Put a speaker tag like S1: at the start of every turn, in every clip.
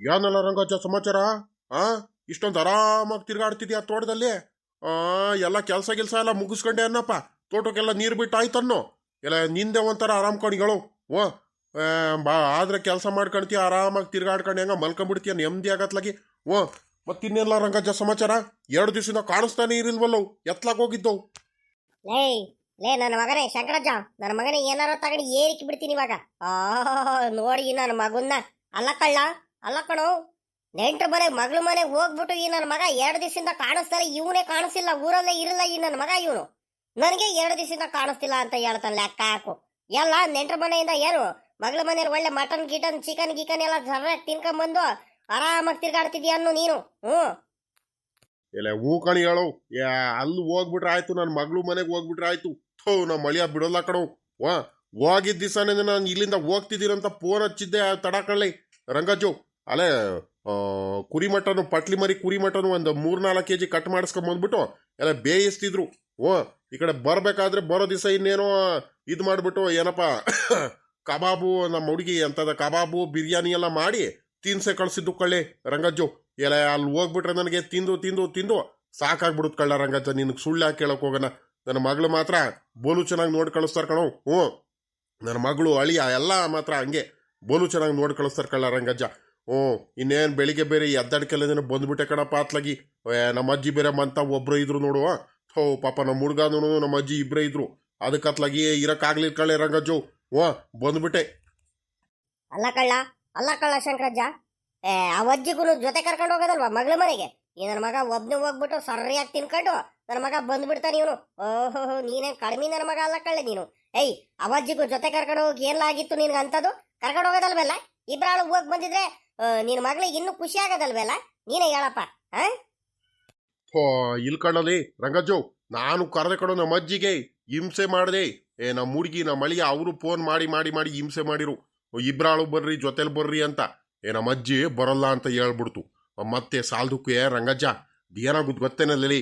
S1: ಏನಲ್ಲ ರಂಗಜ್ಜ ಸಮಾಚಾರ? ಆ? ಇಷ್ಟೊಂದು ಆರಾಮಾಗಿ ತಿರ್ಗಾಡ್ತಿದ್ಯಾ ತೋಟದಲ್ಲಿ? ಆ, ಎಲ್ಲ ಕೆಲಸ ಗಿಲ್ಸ ಎಲ್ಲ ಮುಗಿಸ್ಕೊಂಡೆ ಅನ್ನಪ್ಪ. ತೋಟಕ್ಕೆಲ್ಲ ನೀರು ಬಿಟ್ಟು ಆಯ್ತನ್ನು. ಎಲ್ಲ ನಿಂದೆ ಒಂಥರ ಆರಾಮ್ ಕಣಿಗಳು. ಓ ಬಾ, ಆದ್ರೆ ಕೆಲಸ ಮಾಡ್ಕೊಳ್ತೀಯ ಆರಾಮಾಗಿ ತಿರ್ಗಾಡ್ಕೊಂಡು ಹೆಂಗ ಮಲ್ಕೊಂಡ್ಬಿಡ್ತೀಯ ನೆಮ್ಮದಿ ಆಗತ್ಲಾಗಿ. ಓ, ಮತ್ತಿನ್ನೆಲ್ಲ ರಂಗಜ್ಜ ಸಮಾಚಾರ? ಎರಡು ದಿವಸದಿಂದ ಕಾಣಿಸ್ತಾನೆ ಇರಿಲ್ವಲ್ಲವು ಎತ್ಲಾಕ್ ಹೋಗಿದ್ದವು.
S2: ಲೇ ಲೇ, ನನ್ನ ಮಗನೇ, ಶಂಕರಜ್ಜ, ನನ್ನ ಮಗನೇ ಏನಾರ ತಗಡಿ ಏರಿಕೆ ಬಿಡ್ತೀನಿ ಇವಾಗ. ಆ, ನೋಡಿ ನನ್ನ ಮಗುನ್ನ. ಅಲ್ಲ ಕಳ್ಳ? ಅಲ್ಲ ಕಣೋ, ನೆಂಟ್ರ ಮನೆ ಮಗಳ ಮನೆಗೆ ಹೋಗ್ಬಿಟ್ಟು ಈ ನನ್ನ ಮಗ ಎರಡು ದಿವಸದಿಂದ ಕಾಣಿಸ್ತಾರೆ ಇವನೇ ಕಾಣಿಸಿಲ್ಲ ಊರಲ್ಲೇ ಇರಲ್ಲ ಈ ನನ್ನ ಮಗ ಇವನು. ನನಗೆ ಎರಡು ದಿವಸದಿಂದ ಕಾಣಿಸ್ತಿಲ್ಲ ಅಂತ ಹೇಳ್ತಾನೆ ಲೆಕ್ಕ ಹಾಕು. ಎಲ್ಲ ನೆಂಟ್ರ ಮನೆಯಿಂದ ಏನು? ಮಗಳ ಮನೆಯಲ್ಲಿ ಒಳ್ಳೆ ಮಟನ್, ಗಿಟನ್ ಚಿಕನ್ ಗಿಕನ್ ಎಲ್ಲ ಸರಿಯಾಗಿ ತಿನ್ಕೊಂಬಂದು ಆರಾಮಾಗಿ ತಿರ್ಗಾಡ್ತಿದ್ಯಾ ಅನ್ನು ನೀನು? ಹ್ಞೂ.
S1: ಇಲ್ಲ ಹೂ ಕಣಿ ಹೇಳು. ಅಲ್ಲಿ ಹೋಗ್ಬಿಟ್ರೆ ಆಯ್ತು ನನ್ನ ಮಗಳು ಮನೆಗೆ ಹೋಗ್ಬಿಟ್ರೆ ಆಯ್ತು. ಥೋ ನಮ್ಮ ಮಳಿಯ ಬಿಡೋಲ್ಲ ಕಣೋ. ಹೋಗಿದ್ದ ದಿವಸನೇ ನಾನು ಇಲ್ಲಿಂದ ಹೋಗ್ತಿದ್ದೀರಂತ ಫೋನ್ ಹಚ್ಚಿದ್ದೆ ತಡಕಳ್ಳಿ ರಂಗಜ್ಜು ಅಲ್ಲೇ ಕುರಿ ಮಟನು ಪಟ್ಲಿ ಮರಿ ಕುರಿ ಒಂದು ಮೂರ್ನಾಲ್ಕು ಕೆ ಜಿ ಕಟ್ ಮಾಡಿಸ್ಕೊಂಬಂದ್ಬಿಟ್ಟು ಎಲ್ಲ ಬೇಯಿಸ್ತಿದ್ರು. ಓ, ಈ ಕಡೆ ಬರಬೇಕಾದ್ರೆ ಬರೋ ದಿವಸ ಇನ್ನೇನೋ ಇದು ಮಾಡಿಬಿಟ್ಟು, ಏನಪ್ಪ, ಕಬಾಬು, ನಮ್ಮ ಹುಡುಗಿ ಅಂತದ ಕಬಾಬು, ಬಿರಿಯಾನಿ ಎಲ್ಲ ಮಾಡಿ, ತಿನ್ಸೆ ಕಳಿಸಿದ್ದು ಕಳ್ಳಿ, ರಂಗಜ್ಜು. ಎಲ್ಲ ಅಲ್ಲಿ ಹೋಗ್ಬಿಟ್ರೆ ನನಗೆ ತಿಂದು ತಿಂದು ತಿಂದು, ಸಾಕಾಗ್ಬಿಡುತ್ತೆ ಕಳ್ಳ ರಂಗಜ್ಜ, ನಿನಗೆ ಸುಳ್ಳು ಹಾಕಿ ಕೇಳಕ್ ಹೋಗೋಣ ನನ್ನ ಮಗಳು ಮಾತ್ರ ಬೋಲು ಚೆನ್ನಾಗಿ ನೋಡಿ ಕಳಿಸ್ತಾರೆ ಕಣೋ. ಹ್ಞೂ ನನ್ನ ಮಗಳು, ಅಳಿಯ, ಎಲ್ಲ ಮಾತ್ರ ಹಂಗೆ ಬೋಲು ಚೆನ್ನಾಗಿ ನೋಡಿ ಕಳಿಸ್ತಾರೆ ಕಳ್ಳ ರಂಗಜ್ಜ. ಹ್ಞೂ ಇನ್ನೇನು ಬೆಳಿಗ್ಗೆ ಬೇರೆ ಎದ್ದಡ್ಕೆಲ್ಲ ಬಂದ್ಬಿಟ್ಟೆ ಕಣಪ್ಪ ಅತ್ಲಾಗಿ ನಮ್ಮ ಅಜ್ಜಿ ಬೇರೆ ಮಂತ ಒಬ್ಬರು ಇದ್ರು ನೋಡುವ ಹೋ ಪಾಪ ನಮ್ಮ ಹುಡುಗನೂ ನಮ್ಮ ಅಜ್ಜಿ ಇಬ್ಬರೇ ಇದ್ರು. ಅದಕ್ಕೆ ಅತ್ಲಾಗಿ ಇರೋಕ್ಕಾಗ್ಲಿ ಕಳೆ ರಂಗಜ್ಜು. ಹ್ಞೂ ಬಂದ್ಬಿಟ್ಟೆ.
S2: ಅಲ್ಲ ಕಳ್ಳ ಅಲ್ಲ ಕಳ್ಳ ಶಂಕರಜ್ಜ. ಏ ಆ ಅಜ್ಜಿಗೂ ಜೊತೆ ಕರ್ಕೊಂಡು ಹೋಗೋದಲ್ವಾ ಮಗಳ ಮನೆಗೆ? ಈ ನನ್ನ ಮಗ ಒಬ್ಬನೇ ಹೋಗ್ಬಿಟ್ಟು ಸರಿಯಾಗಿ ತಿನ್ಕೊಂಡು ನನ್ನ ಮಗ ಬಂದ್ಬಿಡ್ತಾನೆ ಇವನು. ಓಹೋ ನೀನೇನು ಕಡಿಮೆ ನನ್ನ ಮಗ ಅಲ್ಲ ಕಳ್ಳೆ ನೀನು. ಏಯ್ ಅವಾಜಿಗು ಜೊತೆ ಕರ್ಕೊಂಡು ಹೋಗಿ ಎಲ್ಲ ಆಗಿತ್ತು ನಿನ್ಗೆ ಅಂತದು ಕರ್ಕೊಂಡು ಹೋಗೋದಲ್ವಲ್ಲ ಇಬ್ರಾಳು ಹೋಗಿ ಬಂದಿದ್ರೆ ನಿನ್ನ ಮಗಳಿಗೆ ಇನ್ನೂ ಖುಷಿ ಆಗೋದಲ್ವಲ್ಲ ನೀನೇ ಹೇಳಪ್ಪ
S1: ಹಾ ಇಲ್ಲಿ ಕಣ್ಣಲ್ಲಿ ರಂಗಜ್ಜು ನಾನು ಕರೆದ ಕಡೆ ನಮ್ಮ ಅಜ್ಜಿಗೆ ಹಿಂಸೆ ಮಾಡಿದೆ. ಏ ನಮ್ಮ ಹುಡುಗಿ ನಮ್ಮ ಅಳಿಯ ಅವರು ಫೋನ್ ಮಾಡಿ ಮಾಡಿ ಮಾಡಿ ಹಿಂಸೆ ಮಾಡಿರು. ಓ, ಇಬ್ರಾಳು ಬರ್ರಿ ಜೊತೆಲಿ ಬರ್ರಿ ಅಂತ. ಏ ನಮ್ಮ ಅಜ್ಜಿ ಬರಲ್ಲ ಅಂತ ಹೇಳ್ಬಿಡ್ತು. ಮತ್ತೆ ಸಾಲ್ದಕ್ಕೆ ರಂಗಜ್ಜ ಏನಾಗುತ್ತೆ ಗೊತ್ತೇನಲ್ಲಿ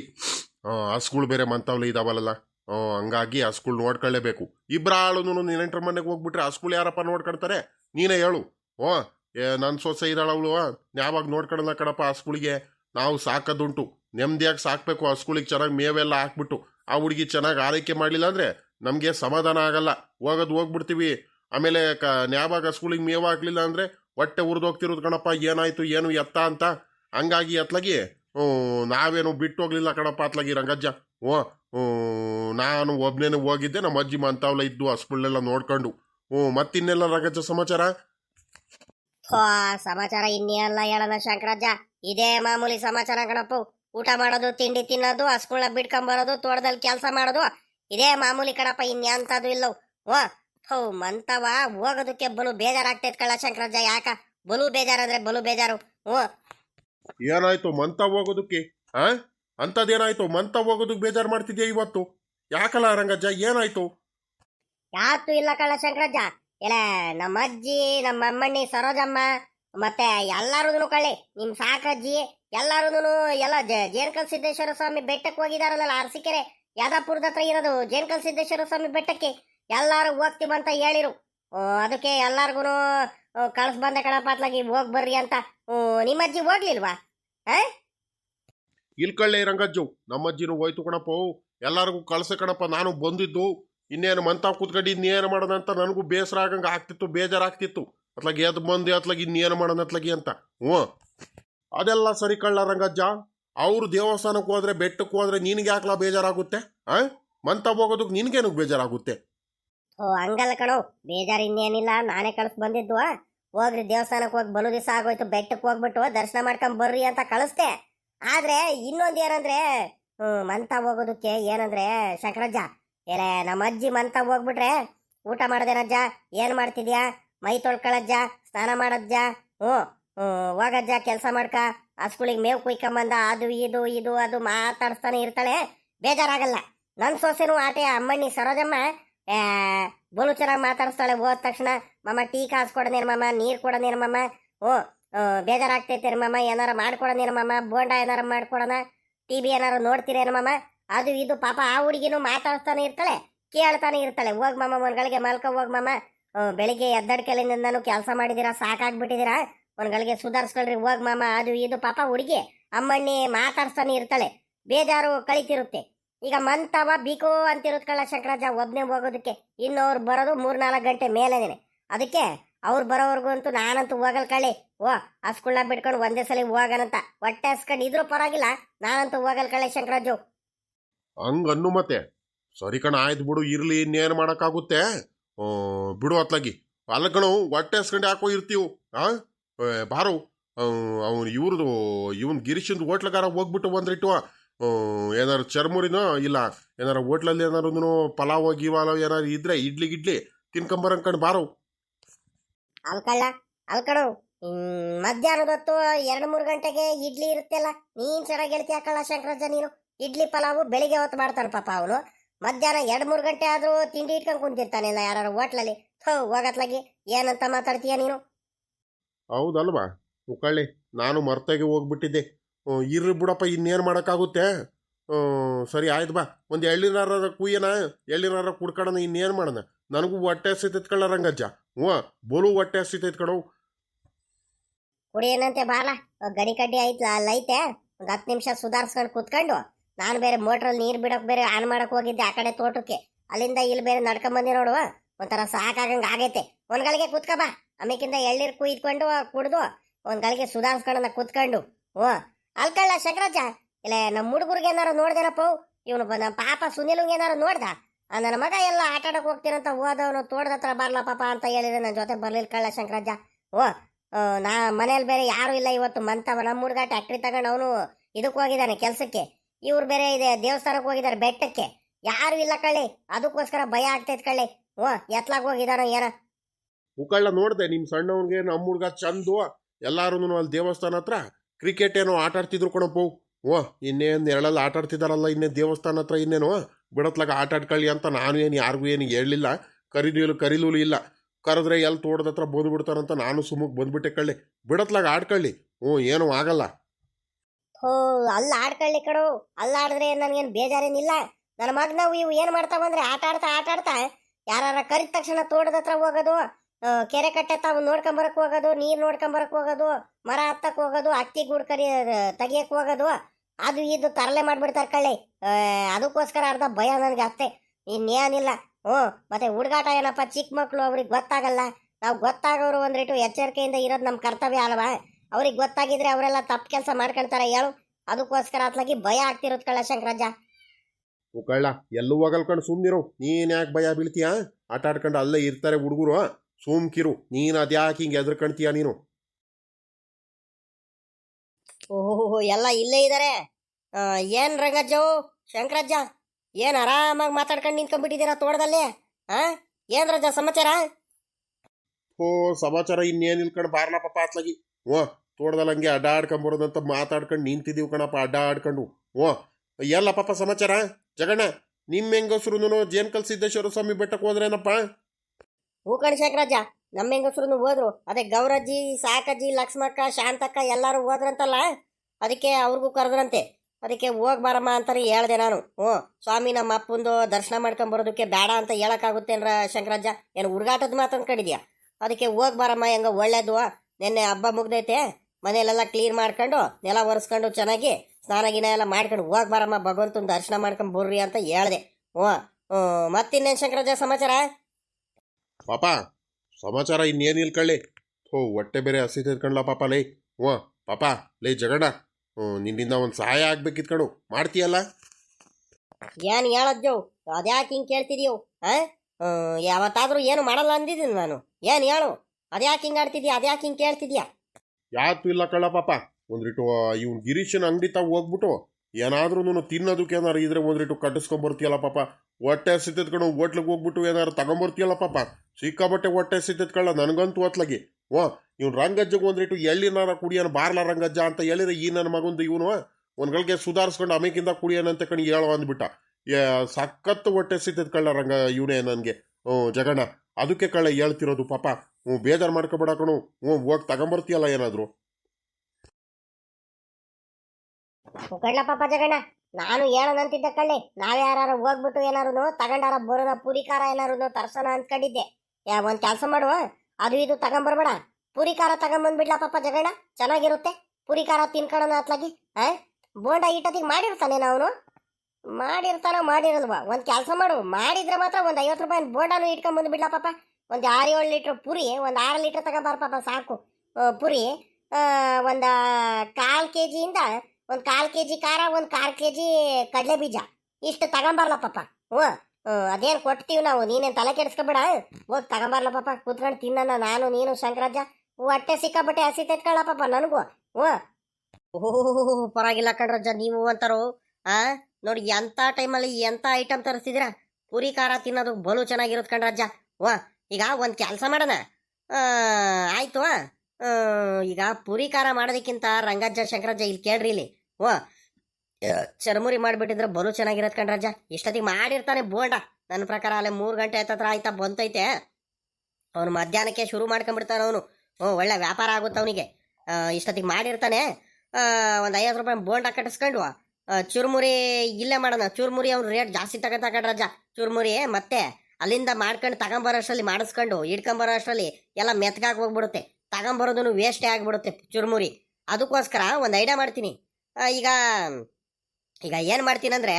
S1: ಹಸ್ಗಳು ಬೇರೆ ಮಂತವ್ಲೆ ಇದಾವಲ್ಲ ಹಂಗಾಗಿ ಆ ಸ್ಕೂಲ್ ನೋಡ್ಕೊಳ್ಳೇಬೇಕು. ಇಬ್ರಾಳು ನೆಂಟ್ರ ಮನೆಗೆ ಹೋಗ್ಬಿಟ್ರೆ ಸ್ಕೂಲ್ ಯಾರಪ್ಪ ನೋಡ್ಕೊಳ್ತಾರೆ? ನೀನೇ ಹೇಳು. ಓ ಏ ನನ್ನ ಸೊಸೆ ಇದ್ದಾಳವಳು. ಯಾವಾಗ ನೋಡ್ಕೊಳ್ಳಲ್ಲ ಕಣಪ್ಪ ಸ್ಕೂಲಿಗೆ ನಾವು ಸಾಕೋದುಂಟು. ನೆಮ್ಮದಿಯಾಗಿ ಸಾಕಬೇಕು. ಸ್ಕೂಲಿಗೆ ಚೆನ್ನಾಗಿ ಮೇವೆಲ್ಲ ಹಾಕ್ಬಿಟ್ಟು ಆ ಹುಡುಗಿ ಚೆನ್ನಾಗಿ ಆರೈಕೆ ಮಾಡಲಿಲ್ಲ ಅಂದರೆ ನಮಗೆ ಸಮಾಧಾನ ಆಗಲ್ಲ. ಹೋಗೋದು ಹೋಗ್ಬಿಡ್ತೀವಿ. ಆಮೇಲೆ ಕ ನ್ಯಾವಾಗ ಸ್ಕೂಲಿಗೆ ಮೇವು ಹಾಕ್ಲಿಲ್ಲ ಅಂದರೆ ಹೊಟ್ಟೆ ಉರಿದೋಗ್ತಿರೋದು ಕಣಪ್ಪ ಏನಾಯಿತು ಏನು ಎತ್ತ ಅಂತ? ಹಂಗಾಗಿ ಅತ್ಲಾಗಿ ಹ್ಮ್, ನಾವೇನು ಬಿಟ್ಟು ಹೋಗ್ಲಿಲ್ಲ ಕಣಪ್ಪ ಅತ್ಲಾಗಿ ರಂಗಜ್ಜ. ಓ ನಾನು ಒಬ್ನೇನೆ ಹೋಗಿದ್ದೆ, ನಮ್ಮ ಅಜ್ಜಿ ಮಂತಾವ್ಲ ಇದ್ದು ಹಸ್ಗಳನ್ನೆಲ್ಲ ನೋಡ್ಕೊಂಡು. ಹ್ಞೂ, ಮತ್ತಿನ್ನೆಲ್ಲ ರಂಗಜ್ಜ ಸಮಾಚಾರ?
S2: ಸಮಾಚಾರ ಇನ್ನೇನಲ್ಲ ಹೇಳೋಣ ಶಂಕರಜ್ಜ. ಇದೇ ಮಾಮೂಲಿ ಸಮಾಚಾರ ಕಣಪ್ಪು. ಊಟ ಮಾಡೋದು, ತಿಂಡಿ ತಿನ್ನೋದು ಹಸ್ಗಳನ್ನ ಬಿಟ್ಕೊಂಬರೋದು ತೋಟದಲ್ಲಿ ಕೆಲಸ ಮಾಡೋದು. ಇದೇ ಮಾಮೂಲಿ ಕಣಪ್ಪ ಇನ್ಯಾಂತದ್ದು ಇಲ್ಲವು ಓ ಮಂತವ ಹೋಗೋದಕ್ಕೆ ಬಲು ಬೇಜಾರಾಗ್ತೈತ್ ಕಳ್ಳ ಶಂಕರಜ್ಜ, ಯಾಕ? ಬಲು ಬೇಜಾರಂದ್ರೆ ಬಲು ಬೇಜಾರು. ಹ್ಞೂ
S1: ಏನಾಯ್ತು? ಮಂತ ಹೋಗೋದಕ್ಕೆ, ಆ? ಅಂಥದ್ದೇನಾಯ್ತು? ಮಂತ ಹೋಗೋದಕ್ಕೆ ಬೇಜಾರು ಮಾಡ್ತಿದ್ಯಾ ಇವತ್ತು? ಯಾಕಲ್ಲ ರಂಗಜ್ಜ, ಏನಾಯ್ತು?
S2: ಯಾತು ಇಲ್ಲ ಕಳ್ಳ ಶಂಕರಜ್ಜ. ಇಲ್ಲ ನಮ್ಮ ಅಜ್ಜಿ, ನಮ್ಮ ಅಮ್ಮಣ್ಣಿ, ಸರೋಜಮ್ಮ, ಮತ್ತೆ ಎಲ್ಲಾರದೂ ಕಳ್ಳಿ. ನಿಮ್ ಸಾಕಜ್ಜಿ ಎಲ್ಲಾರದೂ ಎಲ್ಲ ಜೇನ್ಕಲ್ ಸಿದ್ದೇಶ್ವರ ಸ್ವಾಮಿ ಬೆಟ್ಟಕ್ಕೆ ಹೋಗಿದಾರಲ್ಲ ಅರಸಿಕೆರೆ ಯಾದಾಪುರದ ಹತ್ರ ಇರೋದು ಜೇನ್ಕಲ್ ಸಿದ್ದೇಶ್ವರ ಸ್ವಾಮಿ ಬೆಟ್ಟಕ್ಕೆ. ಎಲ್ಲಾರು ಹೋಗ್ತೀವಂತ ಹೇಳಿರು. ಅದಕ್ಕೆ ಎಲ್ಲಾರ್ಗು ಕಳ್ಸ್ ಬಂದೆ ಕಣಪ್ಪ, ಅತ್ಲಾಗಿ ಬರ್ರಿ ಅಂತ ಆ, ನಿಮ್ಮ ಅಜ್ಜಿ ಹೋಗ್ಲಿಲ್ವಾ
S1: ಇಲ್ಕಳ್ಳೆ ರಂಗಜ್ಜು ನಮ್ಮಜ್ಜಿನೂ ಹೋಯ್ತು ಕಣಪ್ಪ. ಎಲ್ಲರಿಗೂ ಕಳ್ಸ ಕಣಪ್ಪ ನಾನು ಬಂದಿದ್ದು. ಇನ್ನೇನು ಮಂತ ಕೂತ್ಕೊಂಡು ಇನ್ನೇನು ಅಂತ ನನಗೂ ಬೇಸರ ಆಗಂಗೆ ಆಗ್ತಿತ್ತು ಬೇಜಾರಾಗ್ತಿತ್ತು. ಅತ್ಲಾಗ ಎದ್ದು ಬಂದು ಅತ್ಲಾಗಿ ಇನ್ನೇನು ಮಾಡೋಣ ಅತ್ಲಾಗಿ ಅಂತ. ಹ್ಞೂ. ಅದೆಲ್ಲ ಸರಿ ಕಳ್ಳ ರಂಗಜ್ಜ. ಅವ್ರು ದೇವಸ್ಥಾನಕ್ಕೆ ಹೋದ್ರೆ ಬೆಟ್ಟಕ್ಕೆ ಹೋದ್ರೆ ನಿನಗೆ ಯಾಕಲ ಬೇಜಾರಾಗುತ್ತೆ? ಆ ಮಂತ ಹೋಗೋದಕ್ಕೆ ನಿನಗೇನಕ್ಕೆ ಬೇಜಾರಾಗುತ್ತೆ?
S2: ಓ ಹಂಗಲ್ಲ ಕಣೋ. ಬೇಜಾರು ಇನ್ನೇನಿಲ್ಲ ನಾನೇ ಕಳ್ಸಿ ಬಂದಿದ್ದು. ಹೋಗ್ರಿ ದೇವಸ್ಥಾನಕ್ಕೆ ಹೋಗಿ ಬಲು ದಿವಸ ಆಗೋಯ್ತು ಬೆಟ್ಟಕ್ಕೆ ಹೋಗ್ಬಿಟ್ಟು ದರ್ಶನ ಮಾಡ್ಕೊಂಡ್ ಬರ್ರಿ ಅಂತ ಕಳಿಸ್ದೆ. ಆದ್ರೆ ಇನ್ನೊಂದು ಏನಂದ್ರೆ, ಹ್ಮ್, ಮಂತ ಹೋಗೋದಕ್ಕೆ ಏನಂದ್ರೆ, ಶಂಕರಜ್ಜ ಏನೇ ನಮ್ಮ ಅಜ್ಜಿ ಮಂತ ಹೋಗ್ಬಿಟ್ರೆ ಊಟ ಮಾಡ್ದೇನಜ್ಜ ಏನ್ ಮಾಡ್ತಿದ್ಯಾ? ಮೈ ತೊಳ್ಕೊಳಜ್ಜ, ಸ್ನಾನ ಮಾಡಜ್ಜ, ಹ್ಞೂ ಹೋಗಜ್ಜ, ಕೆಲಸ ಮಾಡ್ಕ ಹಸ್ಗಳಿಗೆ ಮೇವು ಕುಯ್ಕೊಂಬಂದ, ಅದು, ಇದು ಇದು, ಅದು ಮಾತಾಡಿಸ್ತಾನೆ ಇರ್ತಾಳೆ, ಬೇಜಾರಾಗಲ್ಲ. ನನ್ನ ಸೊಸೆನೂ ಆಟೆ, ಅಮ್ಮಣ್ಣಿ, ಸರೋಜಮ್ಮ ಬಲು ಚೆನ್ನಾಗಿ ಮಾತಾಡಿಸ್ತಾಳೆ, ಹೋದ ತಕ್ಷಣ ಮಮ್ಮ ಟೀ ಕಾಸು ಕೊಡನೇನು ಮಮ್ಮ ನೀರು ಕೊಡನೇನು ಮಮ್ಮ ಓ ಬೇಜಾರಾಗ್ತೈತೆ ಮಮ್ಮ ಏನಾರ ಮಾಡ್ಕೊಡನೇನು ಮಮ್ಮ ಬೋಂಡ ಏನಾರ ಮಾಡ್ಕೊಡೋಣ ಟಿ ವಿ ಏನಾರು ನೋಡ್ತೀರೇನು ಮಮ್ಮ ಅದು ಇದು ಪಾಪ ಆ ಹುಡುಗಿನೂ ಮಾತಾಡ್ತಾನೆ ಇರ್ತಾಳೆ, ಕೇಳ್ತಾನೆ ಇರ್ತಾಳೆ. ಹೋಗ್ ಮಮ್ಮ ಒಂದ್ಗಳಿಗೆ ಮಲ್ಕ, ಹೋಗ್ ಮಮ್ಮ ಬೆಳಿಗ್ಗೆ ಎದ್ದಡ್ಕೆಲಿಂದನೂ ಕೆಲಸ ಮಾಡಿದ್ದೀರಾ ಸಾಕಾಗ್ಬಿಟ್ಟಿದ್ದೀರಾ ಒಂದ್ಗಳಿಗೆ ಸುಧಾರಿಸ್ಕೊಳ್ರಿ, ಹೋಗ್ ಮಾಮ, ಅದು ಇದು ಪಾಪ ಹುಡುಗಿ, ಅಮ್ಮಣ್ಣಿ ಮಾತಾಡ್ಸ್ತಾನೆ ಇರ್ತಾಳೆ. ಬೇಜಾರು ಕಳಿತಿರುತ್ತೆ. ಈಗ ಮಂತವ ಬೀಕೋ ಅಂತಿರೋದು ಕಳ್ಳ ಶಂಕರಾಜ ಒಬ್ನೇ ಹೋಗೋದಕ್ಕೆ. ಇನ್ನು ಅವ್ರು ಬರೋದು ಮೂರ್ನಾಲ್ಕು ಗಂಟೆ ಮೇಲೇನೆ ಅದಕ್ಕೆ ಅವ್ರು ಬರೋವರೆಗೂ ಅಂತೂ ನಾನಂತೂ ಹೋಗಲ್ ಕಳಿ ಓ ಹಸ್ಗಳನ್ನ ಬಿಟ್ಕೊಂಡು ಒಂದೇ ಸಲ ಹೋಗನಂತ. ಹೊಟ್ಟೆ ಹಸ್ಕೊಂಡು ಇದ್ರೂ ಪರವಾಗಿಲ್ಲ, ನಾನಂತೂ ಹೋಗಲ್ ಕಳೆ ಶಂಕರಾಜು.
S1: ಹಂಗನ್ನು ಮತ್ತೆ. ಸರಿ ಕಣ, ಆಯ್ತು ಬಿಡು, ಇರ್ಲಿ, ಇನ್ನೇನು ಮಾಡೋಕ್ಕಾಗುತ್ತೆ? ಬಿಡು ಅತ್ಲಾಗಿ. ಅಲ್ಲ ಹೊಟ್ಟೆ ಹಸ್ಕೊಂಡು ಯಾಕೋ ಇರ್ತೀವು? ಆ? ಬಾರು. ಅವನು ಇವ್ರದ್ದು ಇವನ್ ಗಿರೀಶಂದು ಹೋಟ್ಲಗಾರ ಹೋಗ್ಬಿಟ್ಟು ಬಂದ್ರಿಟ್ಟು ಏನಾರು ಚರ್ಮುರಿನೋ ಇಲ್ಲ ಏನಾರು ಹೋಟ್ಲಲ್ಲಿ ಏನಾರು ಪಲಾವ್ ಗೀವಾಲ ಏನಾರು ಇದ್ರೆ ಇಡ್ಲಿ ಗಿಡ್ಲಿ ತಿನ್ಕೊಂಬರಂಕಂಡು ಬಾರು.
S2: ಅಲ್ಕಳ್ಳ ಅಲ್ಕಡು ಮಧ್ಯಾಹ್ನದ ಹೊತ್ತು ಎರಡು ಮೂರು ಗಂಟೆಗೆ ಇಡ್ಲಿ ಇರುತ್ತೆಲ್ಲ ನೀನ್ ಚೆನ್ನಾಗಿ ಹೇಳ್ತೀಯ ಕಳ್ಳ ಶಂಕರಜ್ಜ ನೀನು. ಇಡ್ಲಿ ಪಲಾವು ಬೆಳಿಗ್ಗೆ ಹೊತ್ತು ಮಾಡ್ತಾನೆ ಪಾಪ ಅವನು. ಮಧ್ಯಾಹ್ನ ಎರಡು ಮೂರು ಗಂಟೆ ಆದ್ರೂ ತಿಂಡಿ ಇಟ್ಕೊಂಡು ಕುಂತಿರ್ತಾನಿಲ್ಲ ಯಾರು ಹೋಟ್ಲಲ್ಲಿ. ಹೋ ಹೋಗತ್ಲಾಗಿ. ಏನಂತ ಮಾತಾಡ್ತೀಯ ನೀನು?
S1: ಹೌದಲ್ವಾ? ಮುಕ್ಕಳ್ಳಿ ನಾನು ಮರ್ತಾಗಿ ಹೋಗ್ಬಿಟ್ಟಿದ್ದೆ. ಇರ್ರಿ ಬಿಡಪ್ಪ, ಇನ್ನೇನು ಮಾಡೋಕ್ಕಾಗುತ್ತೆ? ಸರಿ, ಆಯ್ತು ಬಾ. ಒಂದು ಎಳ್ಳಿನಾರ ಕುಯ್ಯನ ಎಳ್ಳಿನಾರ ಕುಡ್ಕೊಳ್ಳೋಣ ಇನ್ನೇನು ಮಾಡೋಣ ನನಗೂ ಹೊಟ್ಟೆ ಹಸಿತ ಕಳ ರಂಗಜ್ಜ. ಹ್ಞೂ, ಬೋಲು ಹೊಟ್ಟೆ ಹಸಿತೈತ್ ಕಣವು
S2: ಕುಡಿಯೇನಂತೆ ಬಾಲ? ಗಡಿ ಕಡ್ಡಿ ಅಲ್ಲಿ ಐತೆ. ಒಂದ್ ಹತ್ತು ನಿಮಿಷ ಸುಧಾರಿಸ್ಕೊಂಡು ಕುತ್ಕೊಂಡು, ನಾನು ಬೇರೆ ಮೋಟ್ರಲ್ಲಿ ನೀರು ಬಿಡೋಕೆ ಬೇರೆ ಆನ್ ಮಾಡೋಕೆ ಹೋಗಿದ್ದೆ ಆ ಕಡೆ ತೋಟಕ್ಕೆ. ಅಲ್ಲಿಂದ ಇಲ್ಲಿ ಬೇರೆ ನಡ್ಕೊಂಬಂದಿ ನೋಡುವ ಒಂಥರ ಸಾಕಾಗಂಗೆ ಆಗೈತೆ. ಒಂದು ಗಳಿಗೆ ಕುತ್ಕೊಬಾ ಆಮೇಕಿಂದ ಎಳ್ನೀರು ಕುಯ್ದುಕೊಂಡು, ಕುಡ್ದು, ಒಂದು ಗಳಿಗೆ ಸುಧಾರಿಸ್ಕೊಂಡು ಕುತ್ಕೊಂಡು ಓ ಅಲ್ಕಳ್ಳ ಶಂಕರಾಜ ಇಲ್ಲ ನಮ್ಮ ಹುಡುಗರಿಗೆ ಏನಾರು ನೋಡ್ದೇನಪ್ಪ? ಇವನು ನಮ್ಮ ಪಾಪ ಸುನಿಲ್ಗೆ ಏನಾರು ನೋಡ್ದ? ನನ್ನ ಮಗ ಎಲ್ಲ ಆಟ ಆಡಕ್ ಹೋಗ್ತೀನಂತ ಹೋದವನು ತೋಟದ ಹತ್ರ ಬರಲ ಪಾಪ ಅಂತ ಹೇಳಿದ್ರೆ ನನ್ನ ಜೊತೆ ಬರ್ಲಿಲ್ಲ ಕಳ್ಳ ಶಂಕರಾಜ ಓ ನಾ ಮನೇಲಿ ಬೇರೆ ಯಾರು ಇಲ್ಲ ಇವತ್ತು ಮಂತವ. ನಮ್ಮ ಹುಡುಗ ಟ್ಯಾಕ್ಟ್ರಿ ತಗೊಂಡು ಅವನು ಇದಕ್ಕೆ ಹೋಗಿದ್ದಾನೆ ಕೆಲಸಕ್ಕೆ. ಇವ್ರು ಬೇರೆ ಇದೆ ದೇವಸ್ಥಾನಕ್ಕೆ ಹೋಗಿದ್ದಾರೆ ಬೆಟ್ಟಕ್ಕೆ. ಯಾರು ಇಲ್ಲ ಕಳ್ಳಿ. ಅದಕ್ಕೋಸ್ಕರ ಭಯ ಆಗ್ತೈತೆ ಕಳ್ಳಿ. ಓ, ಎತ್ಲಾಗ ಹೋಗಿದಾನ ಏನ.
S1: ಉಕಳ್ಳ ನೋಡ್ದೆ ನಿಮ್ಮ ಸಣ್ಣವನಿಗೆ ನಮ್ಮ ಹುಡುಗ ಚಂದು ಎಲ್ಲಾರು ಅಲ್ಲಿ ದೇವಸ್ಥಾನ ಹತ್ರ. ಕ್ರಿಕೆಟ್ ಏನೋ ಆಟ ಆಡ್ತಿದ್ರು ಕಣಪ್ಪು ಓ, ಇನ್ನೇನು ಎರಡಲ್ಲಿ ಆಟ ಆಡ್ತಿದಾರಲ್ಲ ಇನ್ನೇನು ದೇವಸ್ಥಾನ ಹತ್ರ ಇನ್ನೇನು? ಬಿಡತ್ಲಾಗ ಆಟ ಆಡ್ಕೊಳ್ಳಿ ಅಂತ ನಾನು ಏನು ಯಾರಿಗೂ ಏನು ಹೇಳಲಿಲ್ಲ. ಕರಿಲೂ ಕರಿಲೂ ಇಲ್ಲ. ಕರೆದ್ರೆ ಎಲ್ಲಿ ತೋಟದ ಹತ್ರ ಬಂದ್ಬಿಡ್ತಾರಂತ ನಾನು ಸುಮ್ಮಕ್ಕೆ ಬಂದ್ಬಿಟ್ಟೆ ಕಳ್ಳಿ. ಬಿಡತ್ಲಾಗ ಆಡ್ಕೊಳ್ಳಿ. ಹ್ಞೂ, ಏನೂ ಆಗಲ್ಲ.
S2: ಹೋ, ಅಲ್ಲ ಆಡ್ಕೊಳ್ಳಿ ಕಡು ಅಲ್ಲ ಆಡಿದ್ರೆ ನನಗೇನು ಬೇಜಾರೇನಿಲ್ಲ. ನನ್ನ ಮಗ್ನ ಇವು ಏನು ಮಾಡ್ತಾವಂದ್ರೆ ಆಟ ಆಡ್ತಾ ಆಟ ಆಡ್ತಾ ಯಾರ ಕರಿದ ತಕ್ಷಣ ತೋಟದ ಹತ್ರ ಹೋಗೋದು ಕೆರೆ ಕಟ್ಟೆ ತಾವು ನೋಡ್ಕೊಂಬರಕ್ ಹೋಗೋದು, ನೀರ್ ನೋಡ್ಕೊಂಬರಕ್ ಹೋಗೋದು, ಮರ ಹತ್ತಕ್ ಹೋಗೋದು ಅಕ್ಕಿ ಗೂಡು ಕರಿ ತೆಗಿಯಕ್ ಹೋಗೋದು, ಅದು ಇದು ತರಲೆ ಮಾಡ್ಬಿಡ್ತಾರೆ ಕಳ್ಳಿ. ಅದಕ್ಕೋಸ್ಕರ ಅರ್ಧ ಭಯ ನನಗೆ ಅಷ್ಟೇ. ಇನ್ನೇನಿಲ್ಲ. ಹ್ಞೂ, ಮತ್ತೆ ಹುಡುಗಾಟ ಏನಪ್ಪ ಚಿಕ್ಕ ಮಕ್ಕಳು ಅವ್ರಿಗೆ ಗೊತ್ತಾಗಲ್ಲ. ನಾವು ಗೊತ್ತಾಗೋರು ಒಂದ್ರಿಟ್ಟು ಎಚ್ಚರಿಕೆಯಿಂದ ಇರೋದು ನಮ್ಮ ಕರ್ತವ್ಯ ಅಲ್ವಾ? ಅವ್ರಿಗೆ ಗೊತ್ತಾಗಿದ್ರೆ ಅವರೆಲ್ಲ ತಪ್ಪು ಕೆಲಸ ಮಾಡ್ಕೊಳ್ತಾರೆ, ಹೇಳು. ಅದಕ್ಕೋಸ್ಕರ ಅತ್ಲಾಗಿ ಭಯ ಆಗ್ತಿರೋದು ಕಳ್ಳ ಶಂಕರಾಜ
S1: ಕಳ್ಳ, ಎಲ್ಲೂ ಹೋಗಲ್ಕೊಂಡು ಸುಮ್ಮನಿರು ನೀನು ಯಾಕೆ ಭಯ ಬೀಳ್ತೀಯಾ? ಆಟ ಆಡ್ಕೊಂಡು ಅಲ್ಲೇ ಇರ್ತಾರೆ ಹುಡುಗರು. ಸುಮ್ಕಿರು ನೀನು ಅದ್ಯಾಕೆ ಹಿಂಗೆ ಎದ್ರಕಣ್ತೀಯ ನೀನು?
S2: ಓಹೋ ಎಲ್ಲ ಇಲ್ಲೇ ಇದಾರೆ. ಏನ್ ರಂಗಜ್ಜವು ಶಂಕರಜ್ಜ ಏನ್ ಆರಾಮಾಗಿ ಮಾತಾಡ್ಕೊಂಡು ನಿಂತ್ಕೊಂಡ್ಬಿಟ್ಟಿದ್ದೀರಾ ತೋಟದಲ್ಲಿ ಆ? ಏನ್ ರಜ ಸಮಾಚಾರ?
S1: ಓ ಸಮಾಚಾರ ಇನ್ನೇನು ಇಲ್ಕೊಂಡು ಬಾರ್ಲ ಪಾಪ ಅತ್ಲಾಗಿ ಓ ತೋಟದಲ್ಲಿ ಹಂಗೆ ಅಡ್ಡ ಆಡ್ಕೊಂಬರೋದಂತ ಮಾತಾಡ್ಕೊಂಡು ನಿಂತಿದ್ದೀವಿ ಕಣಪ್ಪ ಅಡ್ಡ ಆಡ್ಕೊಂಡು ಓ ಎಲ್ಲ ಪಾಪ ಸಮಾಚಾರ? ಜಗಣ್ಣ ನಿಮ್ಮ ಹೆಂಗಸರು ಜೇನ್ ಸಿದ್ದೇಶ್ವರ ಸ್ವಾಮಿ ಬೆಟ್ಟಕ್ಕೆ ಹೋದ್ರೇನಪ್ಪ?
S2: ಹೂಕಣ್ ಶಂಕರಜ್ಜ ನಮ್ಮ ಹೆಂಗಸ್ರು ಹೋದ್ರು. ಅದೇ ಗೌರಜ್ಜಿ, ಸಾಕಜ್ಜಿ, ಲಕ್ಷ್ಮಕ್ಕ, ಶಾಂತಕ್ಕ ಎಲ್ಲರೂ ಹೋದ್ರಂತಲ್ಲ, ಅದಕ್ಕೆ ಅವ್ರಿಗೂ ಕರೆದ್ರಂತೆ. ಅದಕ್ಕೆ ಹೋಗ್ ಅಂತಾರೆ ಹೇಳ್ದೆ ನಾನು. ಹ್ಞೂ, ಸ್ವಾಮಿ ನಮ್ಮ ಅಪ್ಪಂದು ದರ್ಶನ ಮಾಡ್ಕೊಂಡ್ ಬರೋದಕ್ಕೆ ಬೇಡ ಅಂತ ಹೇಳಕ್ಕಾಗುತ್ತೇನ್ರ ಶಂಕರಜ್ಜ ಏನು ಹುಡುಗಾಟದ ಮಾತು ಅಂದ್ಕೊಂಡಿದ್ಯಾ ಅದಕ್ಕೆ ಹೋಗ್ ಬಾರಮ್ಮ, ಹೆಂಗ ಒಳ್ಳೇದು. ನಿನ್ನೆ ಹಬ್ಬ ಮುಗ್ದೈತೆ. ಮನೆಯಲ್ಲೆಲ್ಲ ಕ್ಲೀನ್ ಮಾಡ್ಕೊಂಡು, ನೆಲ ಒರೆಸ್ಕೊಂಡು ಚೆನ್ನಾಗಿ ಸ್ನಾನ ಗಿನ ಎಲ್ಲ ಮಾಡ್ಕೊಂಡು ಹೋಗ್ ಬಾರಮ್ಮ, ಭಗವಂತನ ದರ್ಶನ ಮಾಡ್ಕೊಂಡು ಬರ್ರಿ ಅಂತ ಹೇಳ್ದೆ. ಹ್ಞೂ ಹ್ಞೂ. ಮತ್ತಿನ್ನೇನು ಶಂಕರಜ್ಜ ಸಮಾಚಾರ?
S1: ಪಾಪ ಸಮಾಚಾರ ಇನ್ನೇನು ಇಲ್ಕೊಳ್ಳಿ ಥೋ ಹೊಟ್ಟೆ ಬೇರೆ ಹಸಿ ಕಣ್ಲ ಪಾಪ ಲೇ. ಓ ಪಾಪ ಲೇ ಜಗಣ ಹ್ಞೂ ನಿನ್ನಿಂದ ಒಂದು ಸಹಾಯ ಆಗ್ಬೇಕಿತ್ ಕಣು. ಮಾಡ್ತೀಯಲ್ಲ?
S2: ಏನು ಹೇಳಜ್ಜೋ ಅದ್ಯಾಕೆ ಹಿಂಗೆ ಕೇಳ್ತಿದ್ಯೋ? ಹಾಂ? ಯಾವತ್ತಾದರೂ ಏನು ಮಾಡಲ್ಲ ಅಂದಿದ್ದೀನಿ ನಾನು. ಏನು ಹೇಳು? ಅದ್ಯಾಕೆ ಹಿಂಗೆ ಆಡ್ತಿದ್ಯಾ? ಅದ್ಯಾಕೆ ಹಿಂಗೆ ಕೇಳ್ತಿದ್ಯಾ?
S1: ಯಾತು ಇಲ್ಲ ಕಳ್ಳ ಪಾಪ. ಒಂದ್ರಿಟ್ಟು ಇವ್ನು ಗಿರೀಶನ ಅಂಗಡಿ ತಾವು ಹೋಗ್ಬಿಟ್ಟು ಏನಾದ್ರೂ ತಿನ್ನೋದಕ್ಕೆ ಏನಾರು ಇದ್ರೆ ಒಂದ್ರಿಟ್ಟು ಕಟ್ಟಿಸ್ಕೊಂಬರ್ತೀಯಲ್ಲ ಪಾಪ. ಹೊಟ್ಟೆ ಸಿದ್ಧತ್ ಕಣು, ಹೋಟ್ಲಿಗೆ ಹೋಗ್ಬಿಟ್ಟು ಏನಾರು ತಗೊಂಬರ್ತೀಯಲ್ಲ ಪಾಪ. ಸಿಕ್ಕಾಬಟ್ಟೆ ಹೊಟ್ಟೆ ಸಿದ್ಧತ್ ಕಳ್ಳ, ನನಗಂತೂ ಹೊತ್ಲಾಗಿ. ಓ ಇವ್ನು ರಂಗಜ್ಜಗೆ ಒಂದಿಟ್ಟು ಎಳ್ಳಿನಾರ ಕುಡಿಯೋನು ಬಾರ್ಲ ರಂಗಜ್ಜ ಅಂತ ಹೇಳಿದ್ರೆ ಈ ನನ್ನ ಮಗಂದು ಇವನು ಒಂದ್ಗಳಿಗೆ ಸುಧಾರಿಸ್ಕೊಂಡು ಆಮೇಕಿಂದ ಕುಡಿಯೋಣಂತ ಕಣಿ ಹೇಳೋ ಅಂದ್ಬಿಟ್ಟ. ಸಖತ್ತು ಹೊಟ್ಟೆ ಸಿದ್ಧತ್ ಕಳ್ಳ ರಂಗ ಇವನೇ ನನಗೆ. ಹ್ಞೂ, ಜಗಣ್ಣ, ಅದಕ್ಕೆ ಕಳ್ಳ ಹೇಳ್ತಿರೋದು ಪಾಪ. ಹ್ಞೂ, ಬೇಜಾರು ಮಾಡ್ಕೊಬೇಡ ಕಣು. ಹ್ಞೂ, ಹೋಗಿ ತಗೊಂಬರ್ತೀಯಲ್ಲ ಏನಾದರೂ.
S2: ಪಾಪ ಜಗಣ್ಣ. ನಾನು ಹೇಳೋಣಂತಿದ್ದೆ ಕಳ್ಳಿ ನಾವ್ಯಾರು ಹೋಗ್ಬಿಟ್ಟು ಏನಾರು ತಗೊಂಡಾರ ಬರೋದ ಪುರಿಕಾರ ಏನಾರು ತರ್ಸೋಣ ಅಂದ್ಕೊಂಡಿದ್ದೆ ಯಾ, ಒಂದು ಕೆಲಸ ಮಾಡುವ? ಅದು ಇದು ತಗೊಂಬರ್ಬೇಡ. ಪುರಿಕಾರ ತಗೊಂಬಂದ್ಬಿಡ್ಲಾ ಪಾಪ ಜಗಣ ಚೆನ್ನಾಗಿರುತ್ತೆ. ಪುರಿಕಾರ ತಿನ್ಕೊಳ್ಳೋಣ ಅತ್ಲಾಗಿ, ಆ? ಬೋಂಡ ಇಟ್ಟತಿಗೆ ಮಾಡಿರ್ತಾನೆ ಅವನು ಮಾಡಿರ್ತಾನ ಮಾಡಿರಲ್ವಾ? ಒಂದು ಕೆಲಸ ಮಾಡು. ಮಾಡಿದ್ರೆ ಮಾತ್ರ ಒಂದು ಐವತ್ತು ರೂಪಾಯಿ ಬೋಂಡಾನು ಇಟ್ಕೊಂಡ್ ಬಂದ್ಬಿಡ್ಲಾ ಪಾಪ. ಒಂದು ಆರು ಏಳು ಲೀಟ್ರ್ ಪುರಿ, ಒಂದು ಆರು ಲೀಟ್ರ್ ತಗೊಂಬಾರ ಪಾಪ ಸಾಕು. ಪುರಿ ಒಂದು, ಕಾಲು ಕೆ ಜಿಯಿಂದ ಒಂದ್ ಕಾಲು ಕೆ ಜಿ ಖಾರ, ಒಂದು ಕಾಲು ಕೆ ಜಿ ಕಡಲೆ ಬೀಜ. ಇಷ್ಟು ತಗೊಂಬರ್ಲ ಪಪ್ಪ. ಹ್ಞೂ ಅದೇನು ಕೊಡ್ತೀವಿ ನಾವು? ನೀನೇನು ತಲೆ ಕೆಡಿಸ್ಕೊಬೇಡ? ಹೋಗಿ ತಗೊಂಬರ್ಲ ಪಾಪ ಕೂತ್ಕೊಂಡು ತಿನ್ನೋಣ ನಾನು, ನೀನು ಶಂಕರಾಜ ಹೊಟ್ಟೆ ಸಿಕ್ಕಾಬಟ್ಟೆ ಹಸಿ ತೆತ್ಕೊಳ್ಳ ಪಾಪ ನನಗೂ. ಹ್ಞೂ. ಓಹೋ, ಪರವಾಗಿಲ್ಲ ಕಣ್ರಜ್ಜ, ನೀವು ಅಂತಾರೋ? ಆ? ನೋಡಿ ಎಂಥ ಟೈಮಲ್ಲಿ ಎಂಥ ಐಟಮ್ ತರಿಸ್ತಿದ್ರ ಪುರಿ, ಖಾರ ತಿನ್ನೋದು ಬಲು ಚೆನ್ನಾಗಿರೋದು ಕಣ್ರಜ್ಜ. ವಾ ಈಗ ಒಂದು ಕೆಲಸ ಮಾಡೋಣ. ಆಯ್ತು ಈಗ ಪುರಿ ಖಾರ ಮಾಡೋದಕ್ಕಿಂತ ರಂಗಜ್ಜ, ಶಂಕರಜ್ಜ ಇಲ್ಲಿ ಕೇಳ್ರಿ ಇಲ್ಲಿ. ವಾ ಚರ್ಮುರಿ ಮಾಡಿಬಿಟ್ಟಿದ್ರೆ ಬಲು ಚೆನ್ನಾಗಿರತ್ ಕಣ್ರಜ್ಜ ಇಷ್ಟೊತ್ತಿಗೆ ಮಾಡಿರ್ತಾನೆ ಬೋಂಡ. ನನ್ನ ಪ್ರಕಾರ ಅಲ್ಲೇ ಮೂರು ಗಂಟೆ ಹತ್ತತ್ರ ಆಯ್ತಾ ಬಂತೈತೆ. ಅವನು ಮಧ್ಯಾಹ್ನಕ್ಕೆ ಶುರು ಮಾಡ್ಕೊಂಡ್ಬಿಡ್ತಾನೆ ಅವನು. ಹ್ಞೂ ಒಳ್ಳೆ ವ್ಯಾಪಾರ ಆಗುತ್ತೆ ಅವನಿಗೆ. ಇಷ್ಟೊತ್ತಿಗೆ ಮಾಡಿರ್ತಾನೆ. ಒಂದು ಐವತ್ತು ರೂಪಾಯಿ ಬೋಂಡ ಕಟ್ಟಿಸ್ಕೊಂಡು ಚುರುಮುರಿ ಇಲ್ಲೇ ಮಾಡೋಣ. ಚುರುಮುರಿ ಅವ್ನು ರೇಟ್ ಜಾಸ್ತಿ ತಗೊಂತ ಕಣ್ರಜ್ಜ ಚುರುಮುರಿ ಮತ್ತೆ ಅಲ್ಲಿಂದ ಮಾಡ್ಕೊಂಡು ತಗೊಂಬರೋ ಅಷ್ಟರಲ್ಲಿ ಮಾಡಿಸ್ಕೊಂಡು, ಹಿಡ್ಕೊಂಬರೋ ಅಷ್ಟರಲ್ಲಿ ಎಲ್ಲ ಮೆತ್ಗಾಗಿ ಹೋಗ್ಬಿಡುತ್ತೆ. ತಗೊಂಬರೋದನ್ನು ವೇಸ್ಟೇ ಆಗಿಬಿಡುತ್ತೆ ಚುರುಮುರಿ. ಅದಕ್ಕೋಸ್ಕರ ಒಂದು ಐಡಿಯಾ ಮಾಡ್ತೀನಿ. ಈಗ ಈಗ ಏನು ಮಾಡ್ತೀನಿ ಅಂದರೆ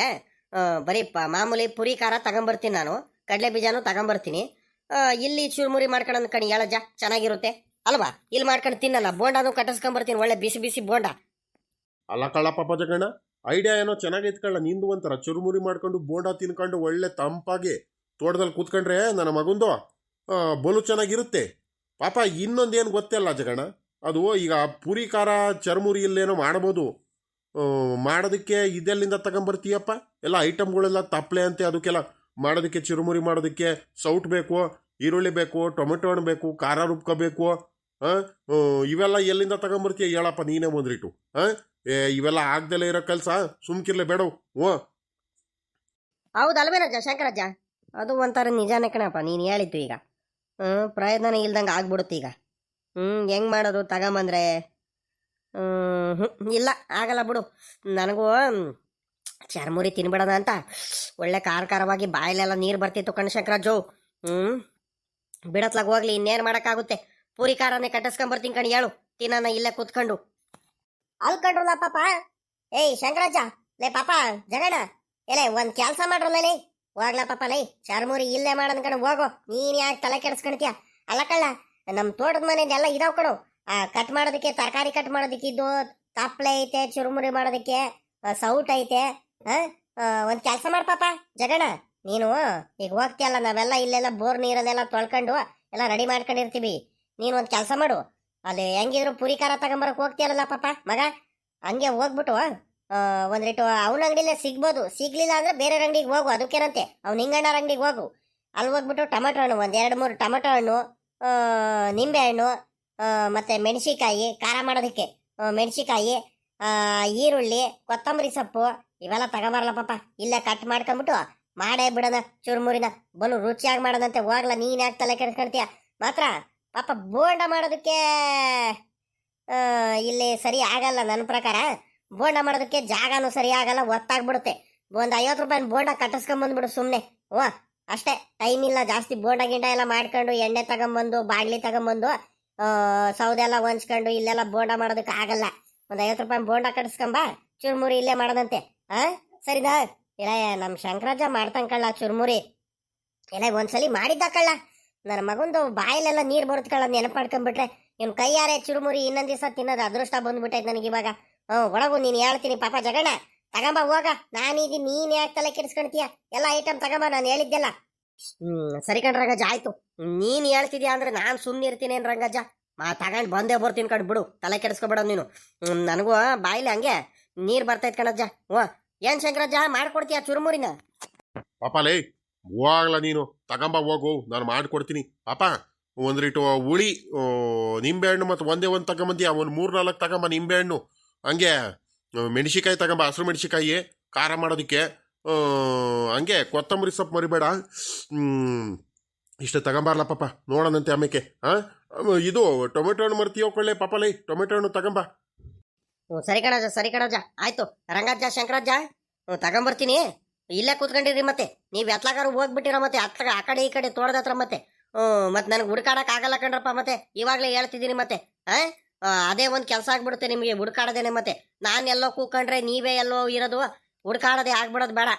S2: ಬರೀ ಪ, ಮಾಮೂಲಿ ಪುರಿ, ಖಾರ ತಗೊಂಬರ್ತೀನಿ ನಾನು. ಕಡಲೆ ಬೀಜನೂ ತಗೊಂಬರ್ತೀನಿ. ಇಲ್ಲಿ ಚುರುಮುರಿ ಮಾಡ್ಕೊಂಡು ಕಣಿ ಹೇಳಜ್ಜ ಚೆನ್ನಾಗಿರುತ್ತೆ. ಅಲ್ವಾ? ಇಲ್ಲಿ ಮಾಡ್ಕೊಂಡು ತಿನ್ನಲ್ಲ ಬೋಂಡಾನು ಕಟ್ಟಿಸ್ಕೊಂಬರ್ತೀನಿ, ಒಳ್ಳೆ ಬಿಸಿ ಬಿಸಿ ಬೋಂಡ.
S1: ಅಲ್ಲ ಕಳ್ಳಪ್ಪ ಪಜಗಣ್ಣ ಜಗಣ್ಣ ಐಡಿಯಾ ಏನೋ ಚೆನ್ನಾಗಿ ಕಳ್ಳ. ನಿಂದು ಒಂಥರ ಚುರುಮುರಿ ಮಾಡ್ಕೊಂಡು ಬೋಂಡ ತಿನ್ಕೊಂಡು ಒಳ್ಳೆ ತಂಪಾಗಿ ತೋಟದಲ್ಲಿ ಕೂತ್ಕೊಂಡ್ರೆ ನನ್ನ ಮಗುಂದು ಬಲು ಚೆನ್ನಾಗಿರುತ್ತೆ. ಪಾಪ ಇನ್ನೊಂದೇನು ಗೊತ್ತಿಲ್ಲ ಜಗಣ್ಣ? ಅದು ಈಗ ಪುರಿ, ಖಾರ, ಚರ್ಮುರಿ ಇಲ್ಲೇನೋ ಮಾಡ್ಬೋದು. ಮಾಡೋದಕ್ಕೆ ಇದೆಲ್ಲಿಂದ ತಗೊಂಬರ್ತೀಯಪ್ಪ? ಎಲ್ಲ ಐಟಮ್ಗಳೆಲ್ಲ ತಪ್ಪಲೆ ಅಂತೆ, ಅದಕ್ಕೆಲ್ಲ ಮಾಡೋದಕ್ಕೆ ಚುರುಮುರಿ ಮಾಡೋದಕ್ಕೆ ಸೌಟ್ ಬೇಕು, ಈರುಳ್ಳಿ ಬೇಕು, ಟೊಮೆಟೊ ಹಣ್ಣು ಬೇಕು, ಖಾರ ರುಬ್ಕೋಬೇಕು ಇವೆಲ್ಲ ಎಲ್ಲಿಂದ ತಗೊಂಬರ್ತೀಯ ಹೇಳಪ್ಪ ನೀನೇ ಬಂದ್ರಿಟ್ಟು ಹಾಂ ಏ, ಇವೆಲ್ಲ ಆಗ್ದಲೇ ಇರೋ ಕೆಲಸ, ಸುಮ್ಕಿರ್ಲೆ ಬೇಡ ಹ್ಞೂ.
S2: ಹೌದಲ್ವೇನಜ್ಜ ಶಂಕರಜ್ಜ ಅದು ಒಂಥರ ನಿಜಾನೇ ಕಣಪ್ಪ, ನೀನು ಹೇಳಿದ್ದು ಈಗ. ಪ್ರಯತ್ನನೇ ಇಲ್ದಂಗೆ ಆಗ್ಬಿಡುತ್ತೆ ಈಗ. ಹ್ಞೂ, ಹೆಂಗೆ ಮಾಡೋದು ತಗೊಂಬಂದ್ರೆ? ಇಲ್ಲ, ಆಗಲ್ಲ ಬಿಡು. ನನಗೂ ಚರ್ಮುರಿ ತಿನ್ಬಿಡೋಣ ಅಂತ. ಒಳ್ಳೆ ಖಾರ ಖಾರವಾಗಿ ಬಾಯಲೆಲ್ಲ ನೀರು ಬರ್ತಿತ್ತು ಕಣಶಂಕರ ಜೋ. ಹ್ಞೂ ಬಿಡತ್ಲಾಗ ಹೋಗ್ಲಿ, ಇನ್ನೇನು ಮಾಡೋಕ್ಕಾಗುತ್ತೆ? ಪೂರಿ ಖಾರನೇ ಕಟ್ಟಿಸ್ಕೊಂಬರ್ತೀನಿ ಕಣ್, ಹೇಳು. ತಿನ್ನೋಣ ಇಲ್ಲೇ ಕೂತ್ಕೊಂಡು. ಅಲ್ಕಂಡ್ರಲ್ಲ ಪಾಪ? ಏಯ್, ಶಂಕರಾಜ, ಲೇ ಪಾಪ ಜಗಣ ಎಲೆ, ಒಂದ್ ಕೆಲಸ ಮಾಡ್ರಲ್ಲ ಲೇ. ಹೋಗ್ಲ ಪಾಪ ಲೈ, ಚರ್ಮೂರಿ ಇಲ್ಲೇ ಮಾಡನ್ ಕಣ, ಹೋಗೋ. ನೀನ್ ಯಾಕೆ ತಲೆ ಕೆಡಿಸ್ಕೊಳ್ತೀಯ ಅಲ್ಲ ಕಳ್ಳ ನಮ್ಮ ತೋಟದ ಮನೆಯಿಂದ ಎಲ್ಲ ಇದಾವ್ ಕಣು. ಕಟ್ ಮಾಡೋದಕ್ಕೆ, ತರಕಾರಿ ಕಟ್ ಮಾಡೋದಕ್ಕೆ ಇದು ತಪ್ಪಲೆ ಐತೆ, ಚುರುಮುರಿ ಮಾಡೋದಕ್ಕೆ ಸೌಟ್ ಐತೆ ಒಂದ್ ಕೆಲಸ ಮಾಡು ಪಾಪ ಜಗಣ ನೀನು ಈಗ ಹೋಗ್ತೀಯಲ್ಲ, ನಾವೆಲ್ಲ ಇಲ್ಲೆಲ್ಲ ಬೋರ್ ನೀರನ್ನೆಲ್ಲ ತೊಳ್ಕೊಂಡು ಎಲ್ಲ ರೆಡಿ ಮಾಡ್ಕೊಂಡಿರ್ತೀವಿ. ನೀನು ಒಂದ್ ಕೆಲಸ ಮಾಡು. ಅಲ್ಲಿ ಹೆಂಗಿದ್ರು ಪುರಿ ಖಾರ ತಗೊಂಬರಕ್ ಹೋಗ್ತೀಯಲ್ಲ ಪಾಪ, ಮಗ? ಹಂಗೆ ಹೋಗ್ಬಿಟ್ಟು ಒಂದು ಒಂದ್ ರೇಟು ಅವನ ಅಂಗಡಿಲೇ ಸಿಗ್ಬೋದು. ಸಿಗ್ಲಿಲ್ಲ ಅಂದ್ರೆ ಬೇರೆ ಅಂಗಡಿಗೆ ಹೋಗು, ಅದಕ್ಕೇನಂತೆ? ಅವ್ನ ಹಿಂಗಣ್ಣರ ಅಂಗಡಿಗೆ ಹೋಗು. ಅಲ್ಲಿ ಹೋಗ್ಬಿಟ್ಟು ಟೊಮೆಟೊ ಹಣ್ಣು, ಒಂದ್ ಎರಡು ಮೂರು ಟೊಮೆಟೊ ಹಣ್ಣು ನಿಂಬೆ ಹಣ್ಣು ಮತ್ತೆ ಮೆಣಸಿಕಾಯಿ ಖಾರ ಮಾಡೋದಕ್ಕೆ. ಮೆಣಸಿಕಾಯಿ ಈರುಳ್ಳಿ, ಕೊತ್ತಂಬರಿ ಸೊಪ್ಪು, ಇವೆಲ್ಲ ತಗೊಂಬರಲ್ಲ ಪಾಪ ಇಲ್ಲೇ ಕಟ್ ಮಾಡ್ಕೊಂಬಿಟ್ಟು ಮಾಡೇ ಬಿಡೋದ ಚುರುಮುರಿನ. ಬಲು ರುಚಿಯಾಗಿ ಮಾಡೋದಂತೆ. ಹೋಗ್ಲ, ನೀನು ಯಾಕೆ ತಲೆ ಕೆಡ್ಸ್ಕೊಂತೀಯ ಮಾತ್ರ, ಪಾಪ ಬೋಂಡ ಮಾಡೋದಕ್ಕೆ ಇಲ್ಲಿ ಸರಿ ಆಗಲ್ಲ ನನ್ನ ಪ್ರಕಾರ. ಬೋಂಡ ಮಾಡೋದಕ್ಕೆ ಜಾಗನೂ ಸರಿ ಆಗಲ್ಲ, ಒತ್ತಾಗ್ಬಿಡುತ್ತೆ. ಒಂದು ಐವತ್ತು ರೂಪಾಯಿ ಬೋಂಡ ಕಟ್ಟಿಸ್ಕೊಂಬಂದ್ಬಿಡು ಸುಮ್ಮನೆ ಓ ಅಷ್ಟೇ. ಟೈಮ್ ಇಲ್ಲ, ಜಾಸ್ತಿ ಬೋಂಡ ಗಿಂಡ ಎಲ್ಲ ಮಾಡ್ಕೊಂಡು ಎಣ್ಣೆ ತಗೊಂಬಂದು, ಬಾಗ್ಲಿ ತಗೊಂಬಂದು ಸೌದೆ ಎಲ್ಲ ಹೊಂಚ್ಕೊಂಡು ಇಲ್ಲೆಲ್ಲ ಬೋಂಡ ಮಾಡೋದಕ್ಕೆ ಆಗಲ್ಲ. ಒಂದು ಐವತ್ತು ರೂಪಾಯಿ ಬೋಂಡ ಕಟ್ಸ್ಕೊಂಬ, ಚುರುಮುರಿ ಇಲ್ಲೇ ಮಾಡೋದಂತೆ. ಆ? ಸರಿನಾ ಇಲ್ಲ ನಮ್ಮ ಶಂಕರಾಜ ಮಾಡ್ತಂಕಳ್ಳ ಚುರುಮುರಿ. ಇಲ್ಲ ಒಂದ್ಸಲಿ ಮಾಡಿದ್ದ ಕಳ್ಳ. ನನ್ನ ಮಗಂದು ಬಾಯಲ್ಲೆಲ್ಲ ನೀರು ಬರುತ್ತೆ ಕಳ್ಳ, ನೆನಪು ಮಾಡ್ಕೊಂಬಿಟ್ರೆ. ಕೈಯಾರೆ ಚುರುಮುರಿ ಇನ್ನೊಂದು ದಿವಸ ತಿನ್ನೋದು ಅದೃಷ್ಟ ಬಂದ್ಬಿಟ್ಟೈತೆ ನನಗೆ ಇವಾಗ. ಹ್ಞೂ, ಒಳಗು ನೀನು ಹೇಳ್ತೀನಿ, ಪಾಪ ಜಗಣ ತಗೊಂಬ, ಹೋಗ. ನಾನಿದ್ದೀನಿ ನೀನು ಯಾಕೆ ತಲೆ ಕೆಡಿಸ್ಕೊಳ್ತೀಯ ಎಲ್ಲ ಐಟಮ್ ತಗೊಂಬ, ನಾನು ಹೇಳಿದ್ದೆಲ್ಲ. ಸರಿ ಕಣ್ ರಂಗಜ್ಜ ಆಯ್ತು. ನೀನ್ ಹೇಳ್ತಿದ್ಯಾ ಅಂದ್ರೆ ನಾನು ಸುಮ್ಮನೆ ಇರ್ತೀನಿ ಏನ್ ರಂಗಜ್ಜ? ಮಾ ತಗೊಂಡ್ ಬಂದೇ ಬರ್ತೀನಿ ಕಣ್ ಬಿಡು. ತಲೆ ಕೆಡಿಸ್ಕೊಬೇಡ ನೀನು. ನನಗೂ ಬಾಯಿಲಿ ಹಂಗೆ ನೀರ್ ಬರ್ತೈತ್ ಕಣಜ್ಜ. ಓ ಏನ್ ಶಂಕರಜ್ಜ ಮಾಡ್ಕೊಡ್ತೀಯ ಚುರುಮುರಿನ?
S1: ಪಾಪ ಲೇ ಹೋಗ್ಲ ನೀನು. ತಗೊಂಬ ಹೋಗು. ನಾನು ಮಾಡ್ಕೊಡ್ತೀನಿ. ಪಾಪ ಒಂದ್ರಿಟ್ಟು ಹುಳಿ ಆ, ನಿಂಬೆಹಣ್ಣು ಮತ್ತು ಒಂದೇ ಒಂದು ತಗೊಂಬಂದಿ ಒಂದು ಮೂರು ನಾಲ್ಕು ತಗೊಂಬ ನಿಂಬೆಹಣ್ಣು. ಹಂಗೆ ಮೆಣಸಿಕಾಯಿ ತಗೊಂಬ ಹಸಿರು ಮೆಣಸಿಕಾಯಿ ಖಾರ ಮಾಡೋದಕ್ಕೆ. ಹಂಗೆ ಕೊತ್ತಂಬರಿ ಸೊಪ್ಪು ಮರಿಬೇಡ ಇಷ್ಟು ತಗೊಂಬಾರ್ಲ ಪಾಪ. ನೋಡೋಣಂತೆ ಆಮೇಕೆ ಹಾಂ ಇದು ಟೊಮೆಟೊ ಹಣ್ಣು ಮರ್ತೀಯೋ ಕೊಳ್ಳೆ ಪಾಪ ಲೈ ಟೊಮೆಟೊ ಹಣ್ಣು ತಗೊಂಬ.
S2: ಸರಿ ಕಣಜ ಸರಿ ಕಣಜ. ಆಯ್ತು ರಂಗಜ್ಜ ಶಂಕರಜ್ಜ ಹ್ಞೂ ತಗೊಂಬರ್ತೀನಿ. ಇಲ್ಲೇ ಕೂತ್ಕೊಂಡಿರಿ ಮತ್ತೆ. ನೀವು ಎತ್ಲಾಗಾರು ಹೋಗ್ಬಿಟ್ಟಿರ ಮತ್ತೆ ಅತ್ಲಾಗ ಆ ಕಡೆ ಈ ಕಡೆ ತೋಟದ ಹತ್ರ ಮತ್ತೆ. ಹ್ಞೂ ಮತ್ತೆ ನನಗೆ ಹುಡ್ಕಾಡಕ್ ಆಗಲ್ಲ ಕಣ್ರಪ್ಪ ಮತ್ತೆ. ಇವಾಗಲೇ ಹೇಳ್ತಿದ್ದೀನಿ ಮತ್ತೆ ಆ, ಅದೇ ಒಂದು ಕೆಲಸ ಆಗ್ಬಿಡುತ್ತೆ ನಿಮಗೆ ಹುಡ್ಕಾಡದೇನೆ ಮತ್ತೆ. ನಾನು ಎಲ್ಲೋ ಕೂಕೊಂಡ್ರೆ ನೀವೇ ಎಲ್ಲೋ ಇರೋದು. ಹುಡ್ಕಾಡದೆ ಆಗ್ಬಿಡೋದು ಬೇಡ.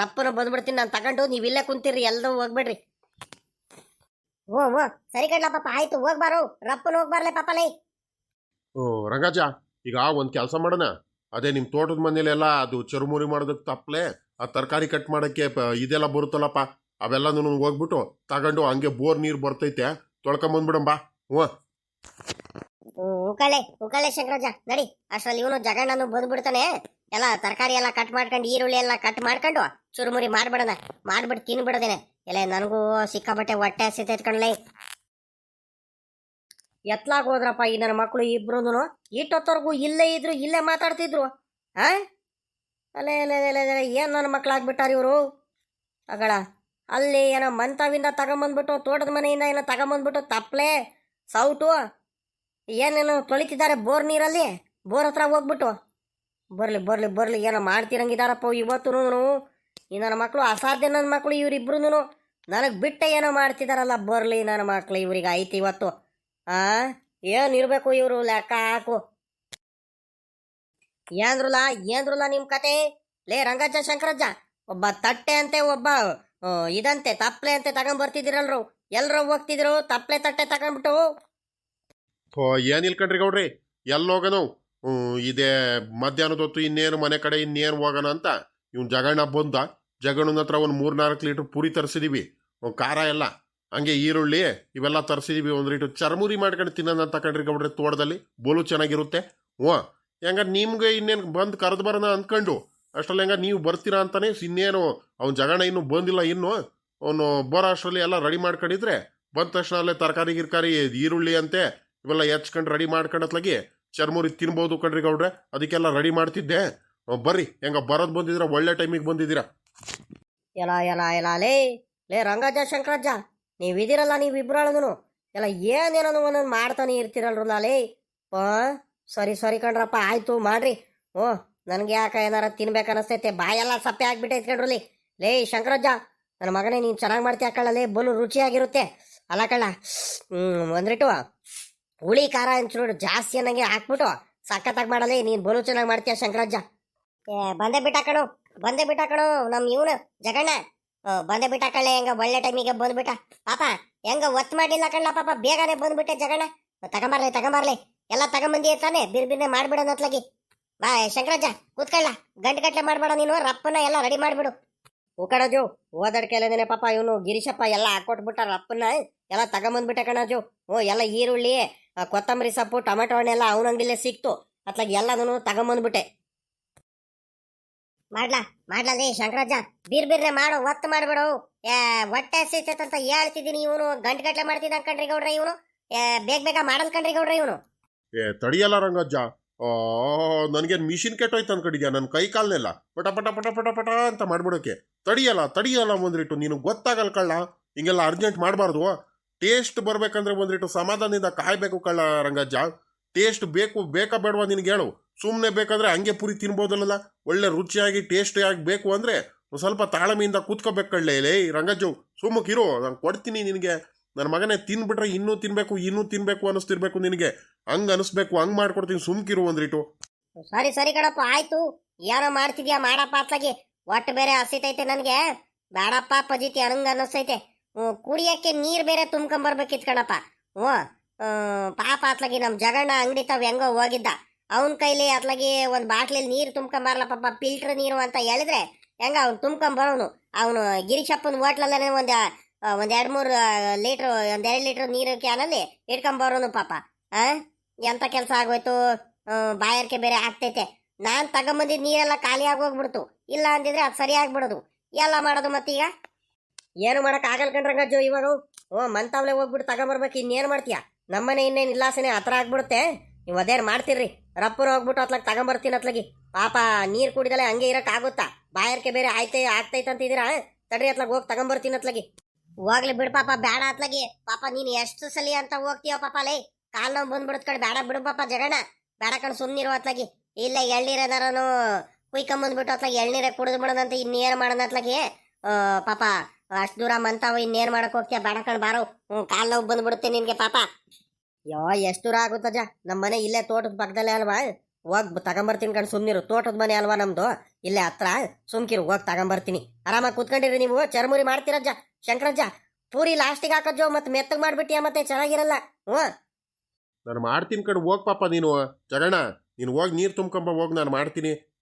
S2: ರಪ್ಪನ ಬಂದ್ಬಿಡ್ತೀನಿ ನಾನು ತಗೊಂಡು ನೀವು ಇಲ್ಲೇ ಕುಂತೀರಿ ಎಲ್ಲರೂ ಹೋಗ್ಬಿಡ್ರಿ. ಓ ಓ ಸರಿ ಕಡ್ಲ ಪಾಪ ಆಯ್ತು ಹೋಗ್ಬಾರು ರಪ್ಪನ ಹೋಗ್ಬಾರ್ಲೆ ಪಾಪ ಲೈ.
S1: ಓ ರಂಗಾಜ ಈಗ ಒಂದು ಕೆಲಸ ಮಾಡೋಣ. ಅದೇ ನಿಮ್ಮ ತೋಟದ ಮನೇಲೆಲ್ಲ ಅದು ಚರುಮುರಿ ಮಾಡೋದಕ್ಕೆ ತಪ್ಪಲೆ? ಆ ತರಕಾರಿ ಕಟ್ ಮಾಡೋಕ್ಕೆ ಇದೆಲ್ಲ ಬರುತ್ತಲ್ಲಪ್ಪ ಅವೆಲ್ಲನೂ ಹೋಗ್ಬಿಟ್ಟು ತಗೊಂಡು ಹಂಗೆ ಬೋರ್ ನೀರು ಬರ್ತೈತೆ. ತೊಳ್ಕೊಂಬಂದ್ಬಿಡಂಬ ಹ್ಞೂ
S2: ಉಕಳೆ ಉಕಳೆ ಶಂಕರಾಜ ನಡಿ. ಅಷ್ಟರಲ್ಲಿ ಇವನು ಜಗಣ್ಣನು ಬಂದ್ಬಿಡ್ತಾನೆ. ಎಲ್ಲ ತರಕಾರಿ ಎಲ್ಲ ಕಟ್ ಮಾಡ್ಕೊಂಡು, ಈರುಳ್ಳಿ ಎಲ್ಲ ಕಟ್ ಮಾಡ್ಕೊಂಡು ಚುರುಮುರಿ ಮಾಡ್ಬಿಡೋಣ. ಮಾಡ್ಬಿಟ್ಟು ತಿನ್ಬಿಡದೇನೆ. ಎಲ್ಲ ನನಗೂ ಸಿಕ್ಕಾಬಟ್ಟೆ ಹೊಟ್ಟೆ ಹಸಿತೈತ್ ಕಣ್ಲೇ. ಎತ್ಲಾಗ ಹೋದ್ರಪ್ಪ ಈ ನನ್ನ ಮಕ್ಕಳು ಇಬ್ರು ಇಟ್ಟೊತ್ತವರೆಗೂ ಇಲ್ಲೇ ಇದ್ರು, ಇಲ್ಲೇ ಮಾತಾಡ್ತಿದ್ರು. ಆ? ಅಲ್ಲೇ ಏನ್ ನನ್ನ ಮಕ್ಳಾಗ್ಬಿಟ್ಟಾರ ಇವರು? ಅಗಳ, ಅಲ್ಲಿ ಏನೋ ಮಂತವಿಂದ ತಗೊಂಬಂದ್ಬಿಟ್ಟು, ತೋಟದ ಮನೆಯಿಂದ ಏನೋ ತಗೊಂಬಂದ್ಬಿಟ್ಟು ತಪ್ಪಲೆ ಸೌಟು, ಏನೇನು ತೊಳಿತಿದ್ದಾರೆ ಬೋರ್ ನೀರಲ್ಲಿ, ಬೋರ್ ಹತ್ರ ಹೋಗ್ಬಿಟ್ಟು. ಬರ್ಲಿ ಬರ್ಲಿ ಬರ್ಲಿ, ಏನೋ ಮಾಡ್ತಿರಂಗಿದಾರಪ್ಪ ಇವತ್ತು ಈ ನನ್ನ ಮಕ್ಕಳು ಅಸಾಧ್ಯ ನನ್ನ ಮಕ್ಕಳು ಇವರಿಬ್ರು ನನಗೆ ಬಿಟ್ಟ ಏನೋ ಮಾಡ್ತಿದಾರಲ್ಲ, ಬರ್ಲಿ ನನ್ನ ಮಕ್ಳು ಇವ್ರಿಗೆ ಐತಿ ಇವತ್ತು. ಆ? ಏನಿರ್ಬೇಕು ಇವರು, ಲೆಕ್ಕ ಹಾಕು. ಏನ್ರಲ್ಲ ಏನ್ರಲ್ಲ ನಿಮ್ಮ ಕತೆ? ಲೇ, ರಂಗಜ್ಜ, ಶಂಕರಜ್ಜ, ಒಬ್ಬ ತಟ್ಟೆ ಅಂತೆ, ಒಬ್ಬ ಇದಂತೆ ತಪ್ಪಲೆ ಅಂತೆ ತಗೊಂಬರ್ತಿದಿರಲ್ರು ಎಲ್ರು ಹೋಗ್ತಿದ್ರು, ತಪ್ಲೆ ತಟ್ಟೆ ತಗೊಂಡ್ಬಿಟ್ಟು.
S1: ಏನ್ ಏನು ಇಲ್ಕಂಡ್ರಿ ಗೌಡ್ರಿ? ಎಲ್ಲೋಗನು ಇದೇ ಮಧ್ಯಾಹ್ನದ ಹೊತ್ತು ಇನ್ನೇನು ಮನೆ ಕಡೆ ಇನ್ನೇನು ಹೋಗೋಣ ಅಂತ ಇವ್ನು ಜಗಣ್ಣ ಬಂದ. ಜಗಣ್ಣನ ಹತ್ರ ಒಂದು ಮೂರು ನಾಲ್ಕು ಲೀಟ್ರ್ ಪುರಿ ತರಿಸಿದೀವಿ. ಒಂದು ಖಾರ ಎಲ್ಲ. ಹಂಗೆ ಈರುಳ್ಳಿ ಇವೆಲ್ಲ ತರಿಸಿದೀವಿ. ಒಂದು ಲೀಟ್ರ್ ಚರ್ಮುರಿ ಮಾಡ್ಕೊಂಡು ತಿನ್ನೋಣ ಅಂತ ಕಂಡ್ರಿ ಕಬಡ್ರಿ ತೋಟದಲ್ಲಿ. ಬೋಲು ಚೆನ್ನಾಗಿರುತ್ತೆ. ಹ್ಞೂ. ಹೆಂಗ ನಿಮ್ಗೆ ಇನ್ನೇನು ಬಂದು ಕರೆದು ಬರೋಣ ಅಂದ್ಕೊಂಡು ಅಷ್ಟರಲ್ಲಿ ಹೆಂಗ ನೀವು ಬರ್ತೀರಾ ಅಂತಾನೆ ಇನ್ನೇನು ಅವ್ನು ಜಗಣ ಇನ್ನೂ ಬಂದಿಲ್ಲ ಇನ್ನು. ಅವನು ಬರೋ ಅಷ್ಟರಲ್ಲಿ ಎಲ್ಲ ರೆಡಿ ಮಾಡ್ಕೊಂಡಿದ್ರೆ ಬಂದ ತಕ್ಷಣ ಅಲ್ಲೇ ತರಕಾರಿ ಗಿರ್ಕಾರಿ, ಈರುಳ್ಳಿ ಅಂತೆ ಇವೆಲ್ಲ ಹೆಚ್ಕೊಂಡು ರೆಡಿ ಮಾಡ್ಕೊಂಡತ್ಲಾಗಿ ಚರ್ಮುರಿ ತಿನ್ಬೋದು ಕಣ್ರಿ ಗೌಡ್ರೆ. ಅದಕ್ಕೆಲ್ಲ ರೆಡಿ ಮಾಡ್ತಿದ್ದೆ. ಬರ್ರಿ. ಹೆಂಗ ಬರೋದು ಬಂದಿದ್ರ ಒಳ್ಳೆ ಟೈಮಿಗೆ ಬಂದಿದ್ದೀರಾ.
S2: ಎಲ್ಲ ಎಲ್ಲ ಎಲ್ಲ, ಲೇ ಲೇ ರಂಗಜ ಶಂಕರಜ್ಜ ನೀವಿದಿರಲ್ಲ ನೀವು ಇಬ್ರಳನು ಎಲ್ಲ ಏನೇನೋ ಒಂದೊಂದು ಮಾಡ್ತಾನೆ ಇರ್ತೀರಲ್ರಲ್ಲ ಲೇ. ಓ ಸರಿ ಸರಿ ಕಣ್ರಪ್ಪ, ಆಯ್ತು, ಮಾಡ್ರಿ. ಓ ನನಗೆ ಯಾಕೆ ಏನಾರ ತಿನ್ಬೇಕು ಅನಿಸ್ತೈತೆ ಬಾಯೆಲ್ಲ ಸಪ್ಪೆ ಆಗ್ಬಿಟ್ಟೈತೆ ಕಣ್ರಲ್ಲಿ ಲೇ. ಶಂಕರಜ್ಜ, ನನ್ನ ಮಗನೇ ನೀನು ಚೆನ್ನಾಗಿ ಮಾಡ್ತೀಯ ಕಳ್ಳ ಲೇ, ಬಲು ರುಚಿಯಾಗಿರುತ್ತೆ. ಅಲ್ಲ ಕಳ್ಳ ಹ್ಞೂ ಹುಳಿ ಖಾರ ಅಂಚೂರು ಜಾಸ್ತಿ ಅನ್ನಂಗೆ ಹಾಕ್ಬಿಟ್ಟು ಸಖತ್ತಾಗಿ ಮಾಡಲಿ, ನೀನು ಬಲು ಚೆನ್ನಾಗಿ ಮಾಡ್ತೀಯ ಏ, ಬಂದೆ ಬಿಟ್ಟ ಕಣು, ಬಂದೆ ಬಿಟ್ಟ ಕಣು, ನಮ್ ಇವನು, ಜಗಣ್ಣ. ಬಂದೆ ಬಿಟ್ಟ ಕಳ್ಳೆ ಹೆಂಗ ಒಳ್ಳೆ ಟೈಮಿಗೆ ಬಂದ್ಬಿಟ್ಟ. ಪಾಪ, ಹೆಂಗ ಒತ್ತು ಮಾಡಿಲ್ಲ ಕಣ್ಣ, ಪಾಪ, ಬೇಗನೆ ಬಂದ್ಬಿಟ್ಟೆ ಜಗಣ್ಣ. ತಗೊಂಬರ್ಲಿ ತಗೊಂಬರ್ಲಿ. ಎಲ್ಲ ತಗೊಂಬಂದಿ ತಾನೆ ಬಿರ್ ಬಿರ್ನೆ ಮಾಡ್ಬಿಡೋಣ ಅತ್ಲಾಗಿ ಬಾ ಶಂಕರಾಜ ಕೂತ್ಕೊಳ್ಳ. ಗಂಟು ಗಟ್ಲೆ ಮಾಡ್ಬೇಡ ನೀನು ರಪ್ಪನ ಎಲ್ಲ ರೆಡಿ ಮಾಡ್ಬಿಡು. ಉಕಡಜು ಓದಾಡ್ಕೆಲ್ಲದೇನೆ ಪಾಪ ಇವನು ಗಿರೀಶಪ್ಪ ಎಲ್ಲ ಹಾಕೊಟ್ಬಿಟ್ಟ ರಪ್ಪನ ಎಲ್ಲ ತಗೊಂಬಂದ್ಬಿಟ್ಟೆ ಕಣಜು. ಓ, ಎಲ್ಲ ಈರುಳ್ಳಿ ಕೊತ್ತಂಬರಿ ಸೊಪ್ಪು, ಟೊಮೆಟೊ ಹಣ್ಣೆಲ್ಲ ಅವನ ಅಂಗಡಿಲೇ ಸಿಕ್ತು. ಅತ್ಲಾಗ ಎಲ್ಲದನ್ನು ತಗೊಂಬಂದ್ಬಿಟ್ಟೆ. ಮಾಡ್ಲಾ? ಮಾಡ್ಲಾ ಲೇ ಶಂಕರಾಜ ಬೀರ್ ಬೀರ್ನೆ ಮಾಡು, ಒತ್ತು ಮಾಡ್ಬಿಡು. ಸಿಕ್ತೈತೆ ಅಂತ ಹೇಳ್ತಿದ್ದೀನಿ ಇವನು. ಗಂಟು ಗಟ್ಲೆ ಮಾಡ್ತಿದ್ದ ಕಣ್ರಿ ಗೌಡ್ರ ಇವನು. ಬೇಗ ಬೇಗ ಮಾಡಲ್ ಕಣ್ರಿ ಗೌಡ್ರ ಇವನು.
S1: ಏ, ತಡಿಯಲ್ಲ ರಂಗಜ್ಜ. ನನಗೆ ಮಿಷಿನ್ ಕೆಟ್ಟೋಯ್ತು ಅನ್ಕೊಂಡಿದ್ಯಾ? ನನ್ನ ಕೈ ಕಾಲ್ನೆಲ್ಲ ಪಟ ಪಟ ಪಟ ಪಟ ಪಟ ಅಂತ ಮಾಡ್ಬಿಡೋಕೆ. ತಡಿಯಲ್ಲ ತಡಿಯಲ್ಲ ಒಂದ್ರಿಟ್ಟು ನೀನು ಗೊತ್ತಾಗಲ್ಲ ಕಳ್ಳ. ಹಿಂಗೆಲ್ಲ ಅರ್ಜೆಂಟ್ ಮಾಡಬಾರ್ದು. ಟೇಸ್ಟ್ ಬರ್ಬೇಕಂದ್ರೆ ಬಂದ್ಬಿಟ್ಟು ಸಮಾಧಾನದಿಂದ ಕಾಯಬೇಕು ಕಳ್ಳ ರಂಗಜ್ಜ. ಟೇಸ್ಟ್ ಬೇಕು ಬೇಕಾ ಬೇಡವಾ ನಿನ್ಗೆ ಹೇಳು. ಸುಮ್ಮನೆ ಬೇಕಂದ್ರೆ ಹಂಗೆ ಪುರಿ ತಿನ್ಬೋದಲ್ಲ ಒಳ್ಳೆ ರುಚಿಯಾಗಿ ಟೇಸ್ಟಿಯಾಗಿ ಬೇಕು ಅಂದ್ರೆ ಸ್ವಲ್ಪ ತಾಳಮೆಯಿಂದ ಕೂತ್ಕೋಬೇಕು ಕಳ್ಳೆ ಲೇ ರಂಗಜ್ಜು ಸುಮ್ಮಕ್ಕಿರು ನಾನು ಕೊಡ್ತೀನಿ ನಿನಗೆ. ನನ್ನ ಮಗನೇ ತಿನ್ಬಿಟ್ರೆ ಇನ್ನೂ ತಿನ್ಬೇಕು ಇನ್ನೂ ತಿನ್ಬೇಕು ಅನಿಸ್ತಿರ್ಬೇಕು ನಿನಗೆ. ಹಂಗ್ ಅನಿಸ್ಬೇಕು ಹಂಗ್ ಮಾಡ್ಕೊಡ್ತೀನಿ ಸುಮ್ಕಿರು ಅಂದ್ರಿಟ್ಟು
S2: ಸರಿ ಸರಿ ಕಣಪ್ಪ ಆಯ್ತು. ಏನೋ ಮಾಡ್ತಿದ್ಯಾ ಮಾಡಪ್ಪ ಅತ್ಲಾಗಿ ಒಟ್ಟು ಬೇರೆ ಹಸಿತೈತೆ ನನಗೆ. ಬೇಡಪ್ಪ ಪಜಿತಿ ಹಂಗೆ ಅನ್ನಿಸ್ತೈತೆ? ಹ್ಮ್, ಕುಡಿಯಕ್ಕೆ ನೀರ್ ಬೇರೆ ತುಂಬ್ಕೊಂಬರ್ಬೇಕಿತ್ತು ಕಣಪ್ಪ. ಓ ಪಾಪ ಅತ್ಲಾಗಿ ನಮ್ ಜಗಣ್ಣ ಅಂಗಡಿ ತಾವ್ ಹೆಂಗೋ ಹೋಗಿದ್ದ. ಅವನ್ ಕೈಲಿ ಅತ್ಲಾಗಿ ಒಂದ್ ಬಾಟ್ಲಿಲಿ ನೀರ್ ತುಂಬ್ಕೊಂಬರ್ಲ ಪಾಪ ಫಿಲ್ಟರ್ ನೀರು ಅಂತ ಹೇಳಿದ್ರೆ ಹೆಂಗ ಅವ್ನು ತುಂಬ್ಕೊಂಬರೋನು. ಅವನು ಗಿರಿಶಪ್ಪನ ಹೋಟ್ಲಲ್ಲೇ ಒಂದು ಒಂದ್ ಎರಡ್ ಮೂರ್ ಲೀಟ್ರ್, ಒಂದ್ ಎರಡ್ ಲೀಟರ್ ನೀರು ಕ್ಯಾನಲ್ಲಿ ಇಟ್ಕೊಂಬರೋನು ಪಾಪ. ಆ, ಎಂತ ಕೆಲಸ ಆಗೋಯ್ತು? ಬಾಯರ್ಕೆ ಬೇರೆ ಆಗ್ತೈತೆ. ನಾನ್ ತಗೊಂಬಂದಿದ್ ನೀರೆಲ್ಲ ಖಾಲಿ ಆಗೋಗ್ಬಿಡ್ತು ಇಲ್ಲ ಅಂದಿದ್ರೆ ಅದು ಸರಿ ಆಗ್ಬಿಡೋದು. ಎಲ್ಲ ಮಾಡೋದು ಮತ್ತೀಗ? ಏನು ಮಾಡಕ್ ಆಗಲ್ ಕಣ್ರಂಗಜ್ಜು ಇವಾಗ. ಓ, ಮಂತಾವ್ಲೆ ಹೋಗ್ಬಿಟ್ಟು ತಗೊಂಬರ್ಬೇಕು, ಇನ್ನೇನು ಮಾಡ್ತೀಯ? ನಮ್ಮನೆ ಇನ್ನೇನು ಇಲ್ಲಾಸನೆ ಹತ್ರ ಆಗ್ಬಿಡುತ್ತೆ. ನೀವು ಅದೇನು ಮಾಡ್ತೀರಿ ರಪ್ಪರು ಹೋಗ್ಬಿಟ್ಟು ಅತ್ಲಾಗ ತಗೊಂಬರ್ತೀನಿ ಅತ್ಲಾಗಿ. ಪಾಪ, ನೀರು ಕುಡಿದಲೆ ಹಂಗೆ ಇರಕ್ ಆಗುತ್ತಾ? ಬಾಯರ್ಕೆ ಬೇರೆ ಆಯ್ತೆ ಆಗ್ತೈತೆ ಅಂತಿದ್ದೀರಾ ತಡ್ರಿ ಅತ್ಲಾಗ ಹೋಗಿ ತಗೊಂಬರ್ತೀನಿ ಅತ್ಲಾಗಿ. ಹೋಗ್ಲಿ ಬಿಡು ಪಾಪ ಬೇಡ ಅತ್ಲಾಗಿ. ಪಾಪ, ನೀನು ಎಷ್ಟು ಸಲಿ ಅಂತ ಹೋಗ್ತೀಯ ಪಾಪ ಲೇ. ಕಾಲ್ ನಾವು ಬಂದ್ಬಿಡುತ್ತ ಕಡೆ ಬೇಡ ಬಿಡು ಪಾಪ ಜಗಣ ಬೇಡ ಕಣ್ ಸುಮ್ಮನಿರು ಅತ್ಲಾಗಿ. ಇಲ್ಲ ಎಳ್ನೀರ್ ಏನಾರನು ಕುಯ್ಕೊಂಬಂದ್ಬಿಟ್ಟು ಅತ್ಲಾಗಿ ಎಳ್ನೀರೇ ಕುಡಿದು ಬಿಡೋದಂತ ಇನ್ನೇನು ಮಾಡೋಣ ಅತ್ಲಾಗಿ. ಪಾಪ. ಅಷ್ಟು ದೂರ ಮಂತಾವ ಇನ್ನೇನ್ ಮಾಡಕ್ ಹೋಗ್ತೀಯ? ಬಡಕಣ್ ಬಾರೋ. ಹ್ಮ್ ಕಾಲ್ ನೋವು ಬಂದ್ಬಿಡುತ್ತೆ ನಿನ್ಗೆ ಪಾಪ. ಯೋ, ಎಷ್ಟು ದೂರ ಆಗುತ್ತಜ ನಮ್ಮ ಮನೆ ಇಲ್ಲೇ ತೋಟದ ಪಕ್ಕದಲ್ಲೇ ಅಲ್ವಾ? ಹೋಗ್ ತಗೊಂಬರ್ತೀನಿ ಕಣ್, ಸುಮ್ನಿರು. ತೋಟದ ಮನೆ ಅಲ್ವಾ ನಮ್ದು? ಇಲ್ಲೇ ಹತ್ರ. ಸುಮ್ಕಿರು, ಹೋಗ್ ತಗೊಂಬರ್ತೀನಿ. ಆರಾಮಾಗಿ ಕೂತ್ಕೊಂಡಿರಿ ನೀವು? ಚರ್ಮುರಿ ಮಾಡ್ತೀರಜ್ಜ ಶಂಕರಜ್ಜ ಪೂರಿ ಲಾಸ್ಟಿಗೆ ಹಾಕಜ್ಜೋ, ಮತ್ತೆ ಮೆತ್ತಗ್ ಮಾಡ್ಬಿಟ್ಟಿಯ ಮತ್ತೆ? ಚೆನ್ನಾಗಿರಲ್ಲ. ಹ್ಞೂ.
S1: ನಾನು ಮಾಡ್ತೀನಿ ಕಣ್, ಹೋಗ್ ಪಾಪ ನೀನು. ಜಗಣ್ಣ ನೀನು ಹೋಗಿ ನೀರು ತುಂಬ್ಕೊಂಬ, ಹೋಗಿ ನಾನು ಮಾಡ್ತೀನಿ.